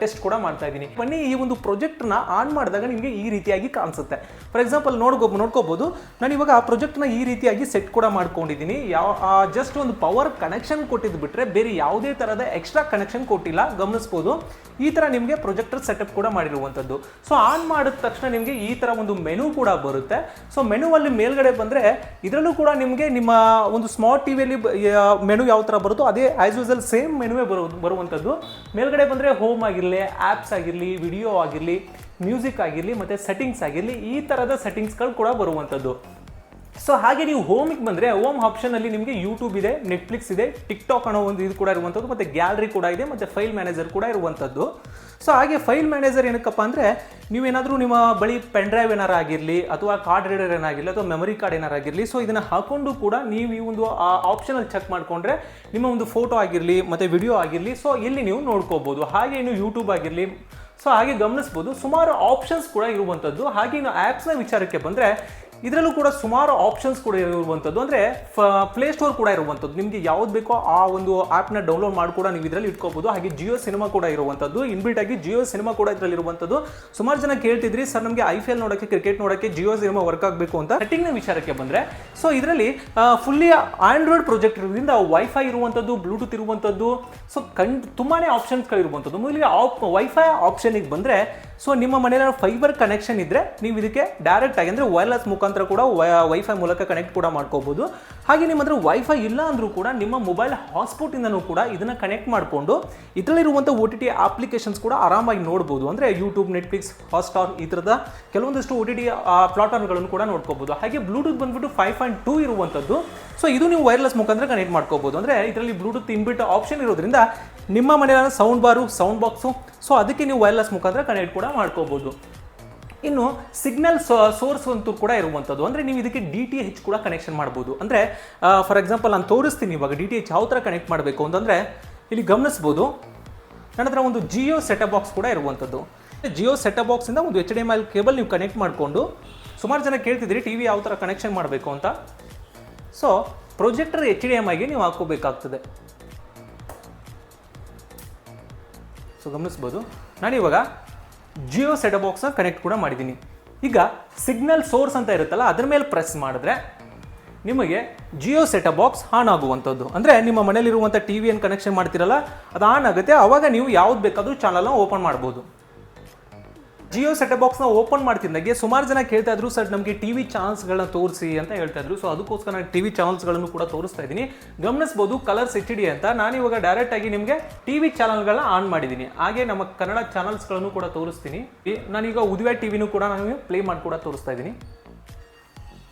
Speaker 1: ಟೆಸ್ಟ್ ಕೂಡ ಮಾಡ್ತಾ ಇದ್ದೀನಿ. ಬನ್ನಿ, ಈ ಒಂದು ಪ್ರಾಜೆಕ್ಟ್ನ ಆನ್ ಮಾಡಿದಾಗ ನಿಮಗೆ ಈ ರೀತಿಯಾಗಿ ಕಾಣಿಸುತ್ತೆ. ಫಾರ್ ಎಕ್ಸಾಂಪಲ್ ನೋಡ್ಕೋ ನೋಡ್ಕೋಬಹುದು ನಾನು ಇವಾಗ ಆ ಪ್ರಾಜೆಕ್ಟ್ನ ಈ ರೀತಿಯಾಗಿ ಸೆಟ್ ಕೂಡ ಮಾಡ್ಕೊಂಡಿದ್ದೀನಿ. ಯಾವ ಜಸ್ಟ್ ಒಂದು ಪವರ್ ಕನೆಕ್ಷನ್ ಕೊಟ್ಟಿದ್ದು ಬಿಟ್ಟರೆ ಬೇರೆ ಯಾವುದೇ ಥರದ ಎಕ್ಸ್ಟ್ರಾ ಕನೆಕ್ಷನ್ ಕೊಟ್ಟಿಲ್ಲ. ಗಮನಿಸ್ಬೋದು. ಈ ಥರ ನಿಮಗೆ ಪ್ರೊಜೆಕ್ಟರ್ ಸೆಟಪ್ ಕೂಡ ಮಾಡಿರುವಂಥದ್ದು ಸೊ ಆನ್ ಮಾಡಿದ ತಕ್ಷಣ ನಿಮಗೆ ಈ ಥರ ಒಂದು ಮೆನು ಕೂಡ ಬರುತ್ತೆ. ಸೊ ಮೆನುವಲ್ಲಿ ಮೇಲ್ಗಡೆ ಬಂದರೆ ಇದರಲ್ಲೂ ಕೂಡ ನಿಮಗೆ ನಿಮ್ಮ ಒಂದು ಸ್ಮಾರ್ಟ್ ಟಿವಿಯಲ್ಲಿ ಮೆನು ಯಾವ ಥರ ಬರುತ್ತೋ ಅದೇ ಆಸ್ ಯೂಸಲ್ ಸೇಮ್ ಮೆನುವೇ ಬರೋ ಬರುವಂಥದ್ದು ಮೇಲ್ಗಡೆ ಬಂದರೆ ಹೋಮ್ ಆಗಿರಲಿ ಆ್ಯಪ್ಸ್ ಆಗಿರಲಿ ವಿಡಿಯೋ ಆಗಿರಲಿ ಮ್ಯೂಸಿಕ್ ಆಗಿರಲಿ, ಮತ್ತು ಸೆಟ್ಟಿಂಗ್ಸ್ ಆಗಿರಲಿ ಈ ಥರದ ಸೆಟ್ಟಿಂಗ್ಸ್ಗಳು ಕೂಡ ಬರುವಂಥದ್ದು ಸೊ ಹಾಗೆ ನೀವು ಹೋಮಿಗೆ ಬಂದರೆ ಹೋಮ್ ಆಪ್ಷನಲ್ಲಿ ನಿಮಗೆ ಯೂಟ್ಯೂಬ್ ಇದೆ ನೆಟ್ಫ್ಲಿಕ್ಸ್ ಇದೆ ಟಿಕ್ಟಾಕ್ ಅನ್ನೋ ಒಂದು ಇದು ಕೂಡ ಇರುವಂಥದ್ದು, ಮತ್ತು ಗ್ಯಾಲರಿ ಕೂಡ ಇದೆ, ಮತ್ತು ಫೈಲ್ ಮ್ಯಾನೇಜರ್ ಕೂಡ ಇರುವಂಥದ್ದು. ಸೊ ಹಾಗೆ ಫೈಲ್ ಮ್ಯಾನೇಜರ್ ಏನಕ್ಕಪ್ಪ ಅಂದರೆ, ನೀವೇನಾದರೂ ನಿಮ್ಮ ಬಳಿ ಪೆನ್ ಡ್ರೈವ್ ಏನಾರು ಆಗಿರಲಿ, ಅಥವಾ ಕಾರ್ಡ್ ರೀಡರ್ ಏನಾಗಿರಲಿ, ಅಥವಾ ಮೆಮೊರಿ ಕಾರ್ಡ್ ಏನಾರು ಆಗಿರಲಿ ಸೊ ಇದನ್ನು ಹಾಕೊಂಡು ಕೂಡ ನೀವು ಈ ಒಂದು ಆಪ್ಷನಲ್ಲಿ ಚೆಕ್ ಮಾಡಿಕೊಂಡ್ರೆ ನಿಮ್ಮ ಒಂದು ಫೋಟೋ ಆಗಿರಲಿ, ಮತ್ತು ವಿಡಿಯೋ ಆಗಿರಲಿ ಸೊ ಇಲ್ಲಿ ನೀವು ನೋಡ್ಕೋಬೋದು. ಹಾಗೆ ಇನ್ನು ಯೂಟ್ಯೂಬ್ ಆಗಿರಲಿ ಸೊ ಹಾಗೆ ಗಮನಿಸ್ಬೋದು. ಸುಮಾರು ಆಪ್ಷನ್ಸ್ ಕೂಡ ಇರುವಂಥದ್ದು. ಹಾಗೆ ಇನ್ನು ಆ್ಯಪ್ಸ್ನ ವಿಚಾರಕ್ಕೆ ಬಂದರೆ ಇದರಲ್ಲೂ ಕೂಡ ಸುಮಾರು ಆಪ್ಷನ್ಸ್ ಕೂಡ ಇರುವಂಥದ್ದು ಅಂದರೆ ಪ್ಲೇ ಸ್ಟೋರ್ ಕೂಡ ಇರುವಂಥದ್ದು ನಿಮಗೆ ಯಾವ್ದು ಬೇಕೋ ಆ ಒಂದು ಆ್ಯಪ್ನ ಡೌನ್ಲೋಡ್ ಮಾಡಿ ಕೂಡ ನೀವು ಇದರಲ್ಲಿ ಇಟ್ಕೋಬಹುದು ಹಾಗೆ ಜಿಯೋ ಸಿನಿಮಾ ಕೂಡ ಇರುವಂಥದ್ದು ಇನ್ಬಿಲ್ಟ್ ಆಗಿ ಜಿಯೋ ಸಿನಿಮಾ ಕೂಡ ಇದರಲ್ಲಿ ಇರುವಂಥದ್ದು ಸುಮಾರು ಜನ ಕೇಳ್ತಿದ್ರಿ, ಸರ್, ನಮಗೆ ಐ ಪಿ ಎಲ್ ನೋಡೋಕ್ಕೆ ಕ್ರಿಕೆಟ್ ನೋಡೋಕ್ಕೆ ಜಿಯೋ ಸಿನಿಮಾ ವರ್ಕ್ ಆಗಬೇಕು ಅಂತ. ಸೆಟ್ಟಿಂಗ್ನ ವಿಚಾರಕ್ಕೆ ಬಂದರೆ ಸೊ ಇದರಲ್ಲಿ ಫುಲ್ಲಿ ಆಂಡ್ರಾಯ್ಡ್ ಪ್ರೊಜೆಕ್ಟ್ ಇರೋದ್ರಿಂದ ವೈಫೈ ಇರುವಂಥದ್ದು ಬ್ಲೂಟೂತ್ ಇರುವಂಥದ್ದು ಸೊ ಕಣ್ ತುಂಬಾ ಆಪ್ಷನ್ಸ್ಗಳಿರುವಂಥದ್ದು ಮೊದಲಿಗೆ ಆಪ್ ವೈಫೈ ಆಪ್ಷನಿಗೆ ಬಂದರೆ ಸೊ ನಿಮ್ಮ ಮನೇಲಿ ಫೈಬರ್ ಕನೆಕ್ಷನ್ ಇದ್ದರೆ ನೀವು ಇದಕ್ಕೆ ಡೈರೆಕ್ಟ್ ಆಗಿ ಅಂದರೆ ವೈರ್ಲೆಸ್ ಮುಖಾಂತರ ಕೂಡ ವೈಫೈ ಮೂಲಕ ಕನೆಕ್ಟ್ ಕೂಡ ಮಾಡ್ಕೋಬಹುದು ಹಾಗೆ ನಿಮ್ಮ ಹತ್ರ ವೈಫೈ ಇಲ್ಲ ಅಂದರೂ ಕೂಡ ನಿಮ್ಮ ಮೊಬೈಲ್ ಹಾಟ್ಸ್ಪಾಟಿಂದನೂ ಕೂಡ ಇದನ್ನು ಕನೆಕ್ಟ್ ಮಾಡಿಕೊಂಡು ಇದರಲ್ಲಿರುವಂಥ ಒ ಟಿ ಟಿ ಅಪ್ಲಿಕೇಶನ್ಸ್ ಕೂಡ ಆರಾಮಾಗಿ ನೋಡ್ಬೋದು. ಅಂದರೆ ಯೂಟ್ಯೂಬ್ ನೆಟ್ಫ್ಲಿಕ್ಸ್ ಹಾಟ್ಸ್ಟಾರ್ ಈ ಥರದ ಕೆಲವೊಂದಷ್ಟು ಒ ಟಿ ಟಿ ಪ್ಲಾಟ್ಫಾರ್ಮ್ಗಳನ್ನು ಕೂಡ ನೋಡ್ಕೋಬೋದು. ಹಾಗೆ ಬ್ಲೂಟೂತ್ ಬಂದ್ಬಿಟ್ಟು ಫೈವ್ ಪಾಯಿಂಟ್ ಟೂ ಇರುವಂಥದ್ದು. ಸೊ ಇದು ನೀವು ವೈರ್ಲೆಸ್ ಮುಖಾಂತರ ಕನೆಕ್ಟ್ ಮಾಡ್ಕೋಬೋದು. ಅಂದರೆ ಇದರಲ್ಲಿ ಬ್ಲೂಟೂತ್ ಇನ್ಬಿಟ್ ಆಪ್ಷನ್ ಇರೋದ್ರಿಂದ ನಿಮ್ಮ ಮನೆಯ sound bar sound box so ಅದಕ್ಕೆ ನೀವು ವೈರ್ಲೆಸ್ ಮುಖಾಂತರ ಕನೆಕ್ಟ್ ಕೂಡ ಮಾಡ್ಕೋಬೋದು. ಇನ್ನು ಸಿಗ್ನಲ್ ಸೋರ್ಸ್ ಅಂತೂ ಕೂಡ ಇರುವಂಥದ್ದು ಅಂದರೆ ನೀವು ಇದಕ್ಕೆ ಡಿ ಟಿ ಎಚ್ ಕೂಡ ಕನೆಕ್ಷನ್ ಮಾಡ್ಬೋದು. ಅಂದರೆ ಫಾರ್ ಎಕ್ಸಾಂಪಲ್ ನಾನು ತೋರಿಸ್ತೀನಿ ಇವಾಗ ಡಿ ಟಿ ಎಚ್ ಯಾವ ಥರ ಕನೆಕ್ಟ್ ಮಾಡಬೇಕು ಅಂತಂದರೆ, ಇಲ್ಲಿ ಗಮನಿಸ್ಬೋದು. ನನ್ನ ಒಂದು ಜಿಯೋ ಸೆಟಪ್ ಬಾಕ್ಸ್ ಕೂಡ ಇರುವಂಥದ್ದು ಜಿಯೋ ಸೆಟಪ್ ಬಾಕ್ಸಿಂದ ಒಂದು H D M L cable ನೀವು ಕನೆಕ್ಟ್ ಮಾಡಿಕೊಂಡು, ಸುಮಾರು ಜನ ಕೇಳ್ತಿದ್ದೀರಿ ಟಿ ವಿ ಯಾವ ಥರ ಕನೆಕ್ಷನ್ ಮಾಡಬೇಕು ಅಂತ. So projector H D M ಐಗೆ ನೀವು ಹಾಕೋಬೇಕಾಗ್ತದೆ ಸೊ ಗಮನಿಸ್ಬೋದು. ನಾನು ಇವಾಗ ಜಿಯೋ ಸೆಟಪ್ ಬಾಕ್ಸ್ನ ಕನೆಕ್ಟ್ ಕೂಡ ಮಾಡಿದ್ದೀನಿ. ಈಗ ಸಿಗ್ನಲ್ ಸೋರ್ಸ್ ಅಂತ ಇರುತ್ತಲ್ಲ, ಅದ್ರ ಮೇಲೆ ಪ್ರೆಸ್ ಮಾಡಿದ್ರೆ ನಿಮಗೆ ಜಿಯೋ ಸೆಟಪ್ ಬಾಕ್ಸ್ ಆನ್ ಆಗುವಂಥದ್ದು. ಅಂದರೆ ನಿಮ್ಮ ಮನೇಲಿರುವಂಥ ಟಿ ವಿಯನ್ನು ಕನೆಕ್ಷನ್ ಮಾಡ್ತಿರಲ್ಲ, ಅದು ಆನ್ ಆಗುತ್ತೆ. ಆವಾಗ ನೀವು ಯಾವ್ದು ಬೇಕಾದರೂ ಚಾನಲ್ನ ಓಪನ್ ಮಾಡ್ಬೋದು. ಜಿಯೋ ಸೆಟಪ್ ಬಾಕ್ಸ್ನ ಓಪನ್ ಮಾಡ್ತಿದ್ದಾಗೆ ಸುಮಾರು ಜನ ಕೇಳ್ತಾ ಇದ್ರು, ಸರ್, ನಮಗೆ ಟಿ ವಿ ಚಾನಲ್ಸ್ಗಳನ್ನ ತೋರಿಸಿ ಅಂತ ಹೇಳ್ತಾ ಇದ್ರು. ಸೊ ಅದಕ್ಕೋಸ್ಕರ ನಾನು ಟಿ ವಿ ಚಾನಲ್ಸ್ಗಳನ್ನು ಕೂಡ ತೋರಿಸ್ತಾ ಇದ್ದೀನಿ. ಗಮನಿಸ್ಬೋದು ಕಲರ್ಸ್ ಎಚ್ ಡಿ ಅಂತ ಡೈರೆಕ್ಟ್ ಆಗಿ ನಿಮಗೆ ಟಿ ವಿ ಚಾನಲ್ಗಳನ್ನ ಆನ್ ಮಾಡಿದ್ದೀನಿ. ಹಾಗೆ ನಮ್ಮ ಕನ್ನಡ ಚಾನಲ್ಸ್ಗಳನ್ನು ಕೂಡ ತೋರಿಸ್ತೀನಿ. ನಾನೀಗ ಉದ್ವೆ ಟಿವಿನೂ ಕೂಡ ನಾನು ಪ್ಲೇ ಮಾಡಿ ಕೂಡ ತೋರಿಸ್ತಾ ಇದ್ದೀನಿ.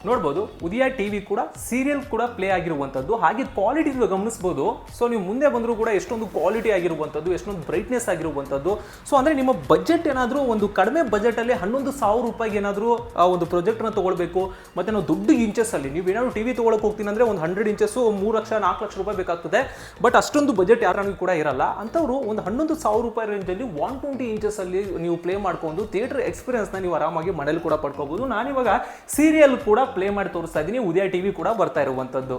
Speaker 1: ನೋಡ್ಬೋದು, ಉದಯ ಟಿವಿ ಕೂಡ ಸೀರಿಯಲ್ ಕೂಡ ಪ್ಲೇ ಆಗಿರುವಂಥದ್ದು. ಹಾಗೆ ಕ್ವಾಲಿಟಿ ಗಮನಿಸ್ಬೋದು. ಸೊ ನೀವು ಮುಂದೆ ಬಂದರೂ ಕೂಡ ಎಷ್ಟೊಂದು ಕ್ವಾಲಿಟಿ ಆಗಿರುವಂಥದ್ದು, ಎಷ್ಟೊಂದು ಬ್ರೈಟ್ನೆಸ್ ಆಗಿರುವಂಥದ್ದು. ಸೊ ಅಂದರೆ ನಿಮ್ಮ ಬಜೆಟ್ ಏನಾದರೂ ಒಂದು ಕಡಿಮೆ ಬಜೆಟಲ್ಲಿ ಹನ್ನೊಂದು ಸಾವಿರ ರೂಪಾಯಿಗೆ ಏನಾದರೂ ಒಂದು ಪ್ರಾಜೆಕ್ಟ್ನ ತೊಗೊಳ್ಬೇಕು. ಮತ್ತು ನಾವು ದೊಡ್ಡ ಇಂಚಸ್ಸಲ್ಲಿ ನೀವು ಏನಾದರೂ ಟಿ ವಿ ತೊಗೊಳಕ್ಕೆ ಹೋಗ್ತೀನಿ ಅಂದರೆ ಒಂದು ಹಂಡ್ರೆಡ್ ಇಂಚಸ್ಸು ಮೂರು ಲಕ್ಷ, ನಾಲ್ಕು ಲಕ್ಷ ರೂಪಾಯಿ ಬೇಕಾಗ್ತದೆ. ಬಟ್ ಅಷ್ಟೊಂದು ಬಜೆಟ್ ಯಾರಿಗೂ ಕೂಡ ಇರಲ್ಲ. ಅಂಥವ್ರು ಒಂದು ಹನ್ನೊಂದು ಸಾವಿರ ರೂಪಾಯಿ ರೇಂಜಲ್ಲಿ ಒನ್ ಟ್ವೆಂಟಿ ಇಂಚಸ್ಸಲ್ಲಿ ನೀವು ಪ್ಲೇ ಮಾಡ್ಕೊಂಡು ಥಿಯೇಟರ್ ಎಕ್ಸ್ಪೀರಿಯನ್ಸ್ನ ನೀವು ಆರಾಮಾಗಿ ಮನೇಲಿ ಕೂಡ ಪಡ್ಕೋಬೋದು. ನಾನಿವಾಗ ಸೀರಿಯಲ್ ಕೂಡ ಪ್ಲೇ ಮಾಡಿ ತೋರಿಸ್ತಾ ಇದ್ದೀನಿ ಉದಯ ಟಿವಿ ಕೂಡ ಬರ್ತಾ ಇರುವಂಥದ್ದು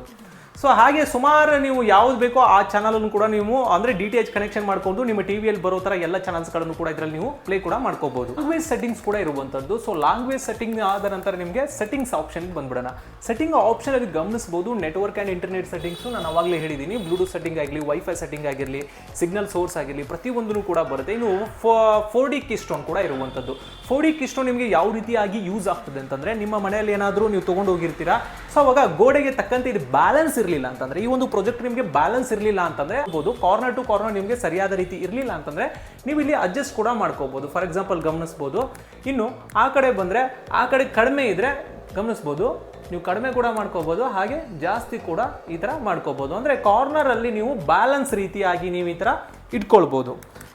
Speaker 1: ಸೊ ಹಾಗೆ ಸುಮಾರು ನೀವು ಯಾವ್ದು ಬೇಕೋ ಆ ಚಾನಲನ್ನು ಕೂಡ ನೀವು, ಅಂದರೆ ಡಿ ಟಿ ಎಚ್ ಕನೆಕ್ಷನ್ ಮಾಡ್ಕೊಂಡು ನಿಮ್ಮ ಟಿ ವಿಯಲ್ಲಿ ಬರೋ ಥರ ಎಲ್ಲ ಚಾನಲ್ಸ್ಗಳನ್ನು ಕೂಡ ಇದರಲ್ಲಿ ನೀವು ಪ್ಲೇ ಕೂಡ ಮಾಡ್ಕೋಬಹುದು ಲ್ಯಾಂಗ್ವೇಜ್ ಸೆಟ್ಟಿಂಗ್ಸ್ ಕೂಡ ಇರುವಂಥದ್ದು. ಸೊ ಲ್ಯಾಂಗ್ವೇಜ್ ಸೆಟ್ಟಿಂಗ್ ಆದ ನಂತರ ನಿಮಗೆ ಸೆಟ್ಟಿಂಗ್ಸ್ ಆಪ್ಷನ್ ಬಂದ್ಬಿಡೋಣ. ಸೆಟ್ಟಿಂಗ್ ಆಪ್ಷನ್ ಅಲ್ಲಿ ಗಮನಿಸಬಹುದು ನೆಟ್ವರ್ಕ್ ಆ್ಯಂಡ್ ಇಂಟರ್ನೆಟ್ ಸೆಟ್ಟಿಂಗ್ಸು ನಾನು ಅವಾಗಲೇ ಹೇಳಿದ್ದೀನಿ ಬ್ಲೂಟೂತ್ ಸೆಟ್ಟಿಂಗ್ ಆಗಲಿ ವೈಫೈ ಸೆಟ್ಟಿಂಗ್ ಆಗಿರಲಿ ಸಿಗ್ನಲ್ ಸೋರ್ಸ್ ಆಗಿರಲಿ ಪ್ರತಿಯೊಂದೂ ಕೂಡ ಬರುತ್ತೆ. ಇನ್ನು ಫೋರ್ ಡಿ ಕಿಸ್ಟೋನ್ ಕೂಡ ಇರುವಂಥದ್ದು. ಫೋರ್ ಡಿ ಕಿಸ್ಟೋನ್ ನಿಮಗೆ ಯಾವ ರೀತಿಯಾಗಿ ಯೂಸ್ ಆಗ್ತದೆ ಅಂತಂದ್ರೆ, ನಿಮ್ಮ ಮನೆಯಲ್ಲಿ ಏನಾದರೂ ನೀವು ತೊಗೊಂಡು ಹೋಗಿರ್ತೀರಾ? ಸೊ ಅವಾಗ ಗೋಡೆಗೆ ತಕ್ಕಂತೆ ಇದು ಬ್ಯಾಲೆನ್ಸ್ ಇರಲಿಲ್ಲ ಅಂತಂದ್ರೆ, ಈ ಒಂದು ಪ್ರಾಜೆಕ್ಟ್ ನಿಮಗೆ ಬ್ಯಾಲೆನ್ಸ್ ಇರಲಿಲ್ಲ ಅಂತಂದ್ರೆ, ಆಗ್ಬೋದು ಕಾರ್ನರ್ ಟು ಕಾರ್ನರ್ ನಿಮಗೆ ಸರಿಯಾದ ರೀತಿ ಇರಲಿಲ್ಲ ಅಂತಂದ್ರೆ, ನೀವು ಇಲ್ಲಿ ಅಡ್ಜಸ್ಟ್ ಕೂಡ ಮಾಡ್ಕೋಬಹುದು ಫಾರ್ ಎಕ್ಸಾಂಪಲ್ ಗಮನಿಸ್ಬೋದು. ಇನ್ನು ಆ ಕಡೆ ಬಂದ್ರೆ, ಆ ಕಡೆ ಕಡಿಮೆ ಇದ್ರೆ ಗಮನಿಸ್ಬೋದು. ನೀವು ಕಡಿಮೆ ಕೂಡ ಮಾಡ್ಕೋಬಹುದು ಹಾಗೆ ಜಾಸ್ತಿ ಕೂಡ ಈ ಥರ ಮಾಡ್ಕೋಬಹುದು ಅಂದರೆ ಕಾರ್ನರಲ್ಲಿ ನೀವು ಬ್ಯಾಲೆನ್ಸ್ ರೀತಿಯಾಗಿ ನೀವು ಈ ಥರ ಇಟ್ಕೊಳ್ಬೋದು.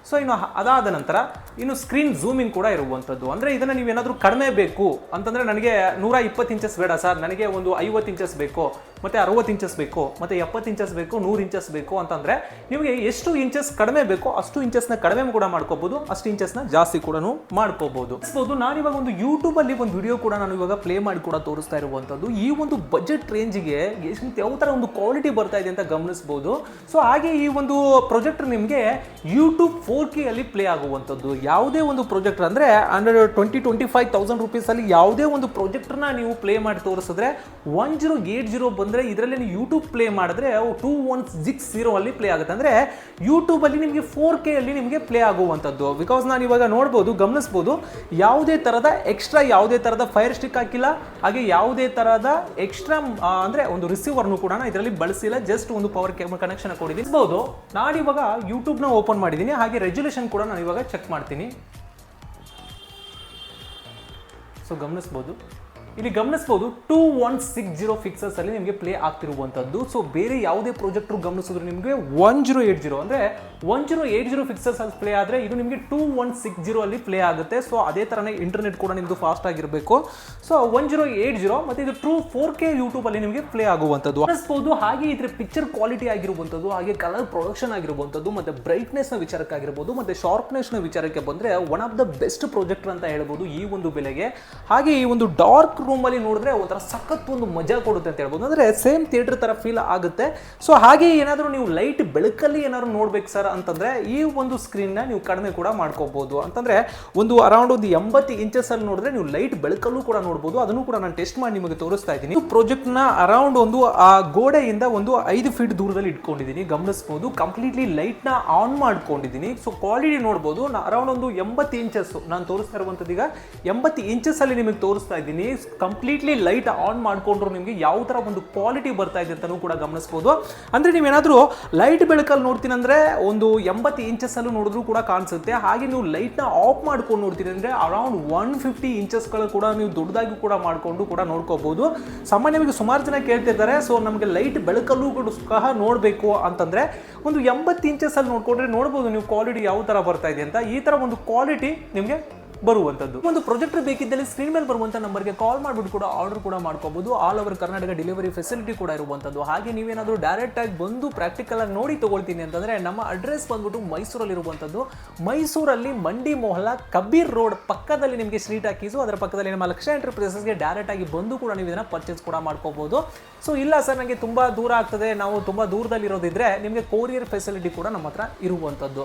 Speaker 1: ಸೊ ಇನ್ನು ಅದಾದ ನಂತರ, ಇನ್ನು ಸ್ಕ್ರೀನ್ ಝೂಮಿಂಗ್ ಕೂಡ ಇರುವಂಥದ್ದು ಅಂದರೆ ಇದನ್ನು ನೀವೇನಾದರೂ ಕಡಿಮೆ ಬೇಕು ಅಂತಂದರೆ ನನಗೆ ನೂರ ಇಪ್ಪತ್ತು ಇಂಚಸ್ ಬೇಡ ಸರ್. ನನಗೆ ಒಂದು ಐವತ್ತು ಇಂಚಸ್ ಬೇಕು. ಮತ್ತು ಅರವತ್ತು ಇಂಚಸ್ ಬೇಕು, ಮತ್ತು ಎಪ್ಪತ್ತು ಇಂಚಸ್ ಬೇಕು, ನೂರು ಇಂಚಸ್ ಬೇಕು ಅಂತಂದರೆ ನಿಮಗೆ ಎಷ್ಟು ಇಂಚಸ್ ಕಡಿಮೆ ಬೇಕೋ ಅಷ್ಟು ಇಂಚಸ್ನ ಕಡಿಮೆ ಕೂಡ ಮಾಡ್ಕೋಬೋದು, ಅಷ್ಟು ಇಂಚಸ್ನ ಜಾಸ್ತಿ ಕೂಡ ಮಾಡ್ಕೋಬೋದು. ನಾನು ಇವಾಗ ಒಂದು ಯೂಟ್ಯೂಬಲ್ಲಿ ಒಂದು ವಿಡಿಯೋ ಕೂಡ ನಾನು ಇವಾಗ ಪ್ಲೇ ಮಾಡಿ ಕೂಡ ತೋರಿಸ್ತಾ ಇರುವಂಥದ್ದು ಈ ಒಂದು ಬಜೆಟ್ ರೇಂಜ್ಗೆ ಎಷ್ಟು ಯಾವ ಥರ ಒಂದು ಕ್ವಾಲಿಟಿ ಬರ್ತಾ ಇದೆ ಅಂತ ಗಮನಿಸ್ಬೋದು. ಸೊ ಹಾಗೆ ಈ ಒಂದು ಪ್ರೊಜೆಕ್ಟರ್ ನಿಮಗೆ ಯೂಟ್ಯೂಬ್ ಫೋರ್ ಕೆ ಅಲ್ಲಿ ಪ್ಲೇ ಆಗುವಂಥದ್ದು ಯಾವುದೇ ಒಂದು ಪ್ರೊಜೆಕ್ಟರ್ ಅಂದರೆ hundred twenty twenty five thousand ರುಪೀಸಲ್ಲಿ ಯಾವುದೇ ಒಂದು ಪ್ರೊಜೆಕ್ಟರ್ನ ನೀವು ಪ್ಲೇ ಮಾಡಿ ತೋರಿಸಿದ್ರೆ ಒನ್ ಜೀರೋ ಏಟ್ ಜೀರೋ ಬಂದರೆ ಇದರಲ್ಲಿ ನೀವು ಯೂಟ್ಯೂಬ್ ಪ್ಲೇ ಮಾಡಿದ್ರೆ ಟೂ ಒನ್ ಸಿಕ್ಸ್ ಜೀರೋ ಅಲ್ಲಿ ಪ್ಲೇ ಆಗುತ್ತೆ. ಅಂದರೆ ಯೂಟ್ಯೂಬಲ್ಲಿ ನಿಮಗೆ ಫೋರ್ ಕೆ ಅಲ್ಲಿ ನಿಮಗೆ ಪ್ಲೇ ಆಗುವಂಥದ್ದು. ಬಿಕಾಸ್ ನಾನು ಇವಾಗ ನೋಡ್ಬೋದು, ಗಮನಿಸ್ಬೋದು, ಯಾವುದೇ ಥರದ ಎಕ್ಸ್ಟ್ರಾ ಯಾವುದೇ ಥರದ ಫೈರ್ ಸ್ಟಿಕ್ ಹಾಕಿಲ್ಲ. ಹಾಗೆ ಯಾವುದೇ ಥರದ ಎಕ್ಸ್ಟ್ರಾ ಅಂದರೆ ಒಂದು ರಿಸೀವರ್ನು ಕೂಡ ನಾನು ಇದರಲ್ಲಿ ಬಳಸಿಲ್ಲ. ಜಸ್ಟ್ ಒಂದು ಪವರ್ ಕೇಬಲ್ ಕನೆಕ್ಷನ್ ಕೊಡಿದ್ದೀನಿ ಹೌದು ನಾನು ಇವಾಗ ಯೂಟ್ಯೂಬ್ನ ಓಪನ್ ಮಾಡಿದ್ದೀನಿ. ಹಾಗೆ ರೆಜುಲೇಷನ್ ಕೂಡ ನಾನು ಇವಾಗ ಚೆಕ್ ಮಾಡ್ತೀನಿ. ಸೊ ಗಮನಿಸ್ಬೋದು. ಇಲ್ಲಿ ಗಮನಿಸ್ಬೋದು two one six zero pixels ಅಲ್ಲಿ ನಿಮಗೆ ಪ್ಲೇ ಆಗ್ತಿರುವಂಥದ್ದು. ಸೊ ಬೇರೆ ಯಾವುದೇ ಪ್ರಾಜೆಕ್ಟ್ರು ಗಮನಿಸಿದ್ರು ನಿಮಗೆ ಒನ್ ಜೀರೋ ಏಟ್ ಜೀರೋ ಅಂದ್ರೆ one zero eight zero pixels ಅಲ್ಲಿ ಪ್ಲೇ ಆದರೆ ಇದು ನಿಮಗೆ ಟೂ ಒನ್ ಸಿಕ್ಸ್ ಜೀರೋ ಅಲ್ಲಿ ಪ್ಲೇ ಆಗುತ್ತೆ. ಸೊ ಅದೇ ಥರನೇ ಇಂಟರ್ನೆಟ್ ಕೂಡ ನಿಮ್ಮದು ಫಾಸ್ಟ್ ಆಗಿರಬೇಕು. So one zero eight zero ಮತ್ತೆ ಇದು ಟ್ರೂ ಫೋರ್ ಕೆ ಯೂಟ್ಯೂಬಲ್ಲಿ ನಿಮಗೆ ಪ್ಲೇ ಆಗುವಂತದ್ದು ಅನಿಸ್ಬೋದು ಹಾಗೆ ಇದ್ರ ಪಿಕ್ಚರ್ ಕ್ವಾಲಿಟಿ ಆಗಿರುವಂಥದ್ದು, ಹಾಗೆ ಕಲರ್ ಪ್ರೊಡಕ್ಷನ್ ಆಗಿರುವಂಥದ್ದು, ಮತ್ತು ಬ್ರೈಟ್ನೆಸ್ನ ವಿಚಾರಕ್ಕಾಗಿರ್ಬೋದು, ಮತ್ತು ನ ವಿಚಾರಕ್ಕೆ ಬಂದರೆ one of the best project ಅಂತ ಹೇಳ್ಬೋದು ಈ ಒಂದು ಬೆಲೆಗೆ. ಹಾಗೆ ಈ ಒಂದು ಡಾರ್ಕ್ ರೂಮಲ್ಲಿ ನೋಡಿದ್ರೆ ಒಂಥರ ಸಖತ್ ಒಂದು ಮಜಾ ಕೊಡುತ್ತೆ ಅಂತ ಹೇಳ್ಬೋದು. ಅಂದರೆ ಸೇಮ್ ಥಿಯೇಟರ್ ಥರ ಫೀಲ್ ಆಗುತ್ತೆ. ಸೊ ಹಾಗೆ ಏನಾದರೂ ನೀವು ಲೈಟ್ ಬೆಳಕಲ್ಲಿ ಏನಾದರೂ ನೋಡ್ಬೇಕು ಸರ್ ಅಂತಂದರೆ ಈ ಒಂದು ಸ್ಕ್ರೀನ್ನ ನೀವು ಕಡಿಮೆ ಕೂಡ ಮಾಡ್ಕೋಬೋದು. ಅಂತಂದರೆ ಒಂದು ಅರೌಂಡ್ ಒಂದು ಎಂಬತ್ತು ಇಂಚಸ್ ಅಲ್ಲಿ ನೋಡಿದ್ರೆ ನೀವು ಲೈಟ್ ಬೆಳಕಲ್ಲೂ ಕೂಡ ನೋಡ್ಬೋದು. ಅದನ್ನು ಕೂಡ ನಾನು ಟೆಸ್ಟ್ ಮಾಡಿ ನಿಮಗೆ ತೋರಿಸ್ತಾ ಇದ್ದೀನಿ. ಪ್ರಾಜೆಕ್ಟ್ನ ಅರೌಂಡ್ ಒಂದು, ಆ ಗೋಡೆಯಿಂದ ಒಂದು ಐದು ಫೀಟ್ ದೂರದಲ್ಲಿ ಇಟ್ಕೊಂಡಿದ್ದೀನಿ. ಗಮನಿಸ್ಬೋದು. ಕಂಪ್ಲೀಟ್ಲಿ ಲೈಟ್ನ ಆನ್ ಮಾಡ್ಕೊಂಡಿದ್ದೀನಿ. ಸೊ ಕ್ವಾಲಿಟಿ ನೋಡ್ಬೋದು. ಅರೌಂಡ್ ಒಂದು ಎಂಬತ್ತು ಇಂಚಸ್ ನಾನು ತೋರಿಸ್ತಾ ಇರುವಂಥದ್ದು ಈಗ ಎಂಬತ್ತು ಇಂಚಸ್ ಅಲ್ಲಿ ನಿಮಗೆ ತೋರಿಸ್ತಾ ಇದ್ದೀನಿ. ಕಂಪ್ಲೀಟ್ಲಿ ಲೈಟ್ ಆನ್ ಮಾಡಿಕೊಂಡ್ರು ನಿಮಗೆ ಯಾವ ಥರ ಒಂದು ಕ್ವಾಲಿಟಿ ಬರ್ತಾ ಇದೆ ಅಂತಲೂ ಕೂಡ ಗಮನಿಸ್ಬೋದು. ಅಂದರೆ ನೀವೇನಾದರೂ ಲೈಟ್ ಬೆಳಕಲ್ಲಿ ನೋಡ್ತೀನಿ ಅಂದರೆ ಒಂದು ಎಂಬತ್ತು ಇಂಚಸ್ಸಲ್ಲೂ ನೋಡಿದ್ರೂ ಕೂಡ ಕಾಣಿಸುತ್ತೆ. ಹಾಗೆ ನೀವು ಲೈಟ್ನ ಆಫ್ ಮಾಡ್ಕೊಂಡು ನೋಡ್ತೀನಿ ಅಂದರೆ ಅರೌಂಡ್ ಒನ್ ಫಿಫ್ಟಿ ಇಂಚಸ್ಗಳು ಕೂಡ ನೀವು ದೊಡ್ಡದಾಗಿ ಕೂಡ ಮಾಡಿಕೊಂಡು ಕೂಡ ನೋಡ್ಕೋಬೋದು. ಸಾಮಾನ್ಯವಾಗಿ ಸುಮಾರು ಜನ ಕೇಳ್ತಿರ್ತಾರೆ ಸೊ ನಮಗೆ ಲೈಟ್ ಬೆಳಕಲ್ಲೂ ಕೂಡ ಸಹ ನೋಡಬೇಕು ಅಂತಂದರೆ ಒಂದು ಎಂಬತ್ತು ಇಂಚಸ್ಸಲ್ಲಿ ನೋಡ್ಕೊಂಡ್ರೆ ನೋಡ್ಬೋದು ನೀವು ಕ್ವಾಲಿಟಿ ಯಾವ ಥರ ಬರ್ತಾ ಇದೆ ಅಂತ. ಈ ಥರ ಒಂದು ಕ್ವಾಲಿಟಿ ನಿಮಗೆ ಬರುವಂಥದ್ದು ಒಂದು ಪ್ರೊಜೆಕ್ಟರ್ ಬೇಕಿದ್ದಲ್ಲಿ ಸ್ಕ್ರೀನ್ ಮೇಲೆ ಬರುವಂಥ ನಂಬರ್ಗೆ ಕಾಲ್ ಮಾಡಿಬಿಟ್ಟು ಕೂಡ ಆರ್ಡರ್ ಕೂಡ ಮಾಡ್ಕೋಬಹುದು all over Karnataka delivery facility ಕೂಡ ಇರುವಂಥದ್ದು ಹಾಗೆ ನೀವೇನಾದರೂ ಡೈರೆಕ್ಟ್ ಆಗಿ ಬಂದು ಪ್ರಾಕ್ಟಿಕಲ್ ಆಗಿ ನೋಡಿ ತಗೊಳ್ತೀನಿ ಅಂತಂದ್ರೆ ನಮ್ಮ ಅಡ್ರೆಸ್ ಬಂದ್ಬಿಟ್ಟು ಮೈಸೂರಲ್ಲಿ ಇರುವಂತದ್ದು. ಮೈಸೂರಲ್ಲಿ ಮಂಡಿ ಮೊಹಲ ಕಬೀರ್ ರೋಡ್ ಪಕ್ಕದಲ್ಲಿ ನಿಮಗೆ ಸ್ಟ್ರೀಟ್ ಹಾಕಿಸು ಅದರ ಪಕ್ಕದಲ್ಲಿ ನಮ್ಮ ಲಕ್ಷ ಎಂಟರ್ಪ್ರೈಸಸ್ಗೆ ಡೈರೆಕ್ಟ್ ಆಗಿ ಬಂದು ಕೂಡ ನೀವು ಇದನ್ನ ಪರ್ಚೇಸ್ ಕೂಡ ಮಾಡ್ಕೋಬಹುದು ಸೊ ಇಲ್ಲ ಸರ್ ನನಗೆ ತುಂಬಾ ದೂರ ಆಗ್ತದೆ. ನಾವು ತುಂಬಾ ದೂರದಲ್ಲಿ ಇರೋದಿದ್ರೆ ನಿಮಗೆ ಕೊರಿಯರ್ ಫೆಸಿಲಿಟಿ ಕೂಡ ನಮ್ಮ ಹತ್ರ ಇರುವಂಥದ್ದು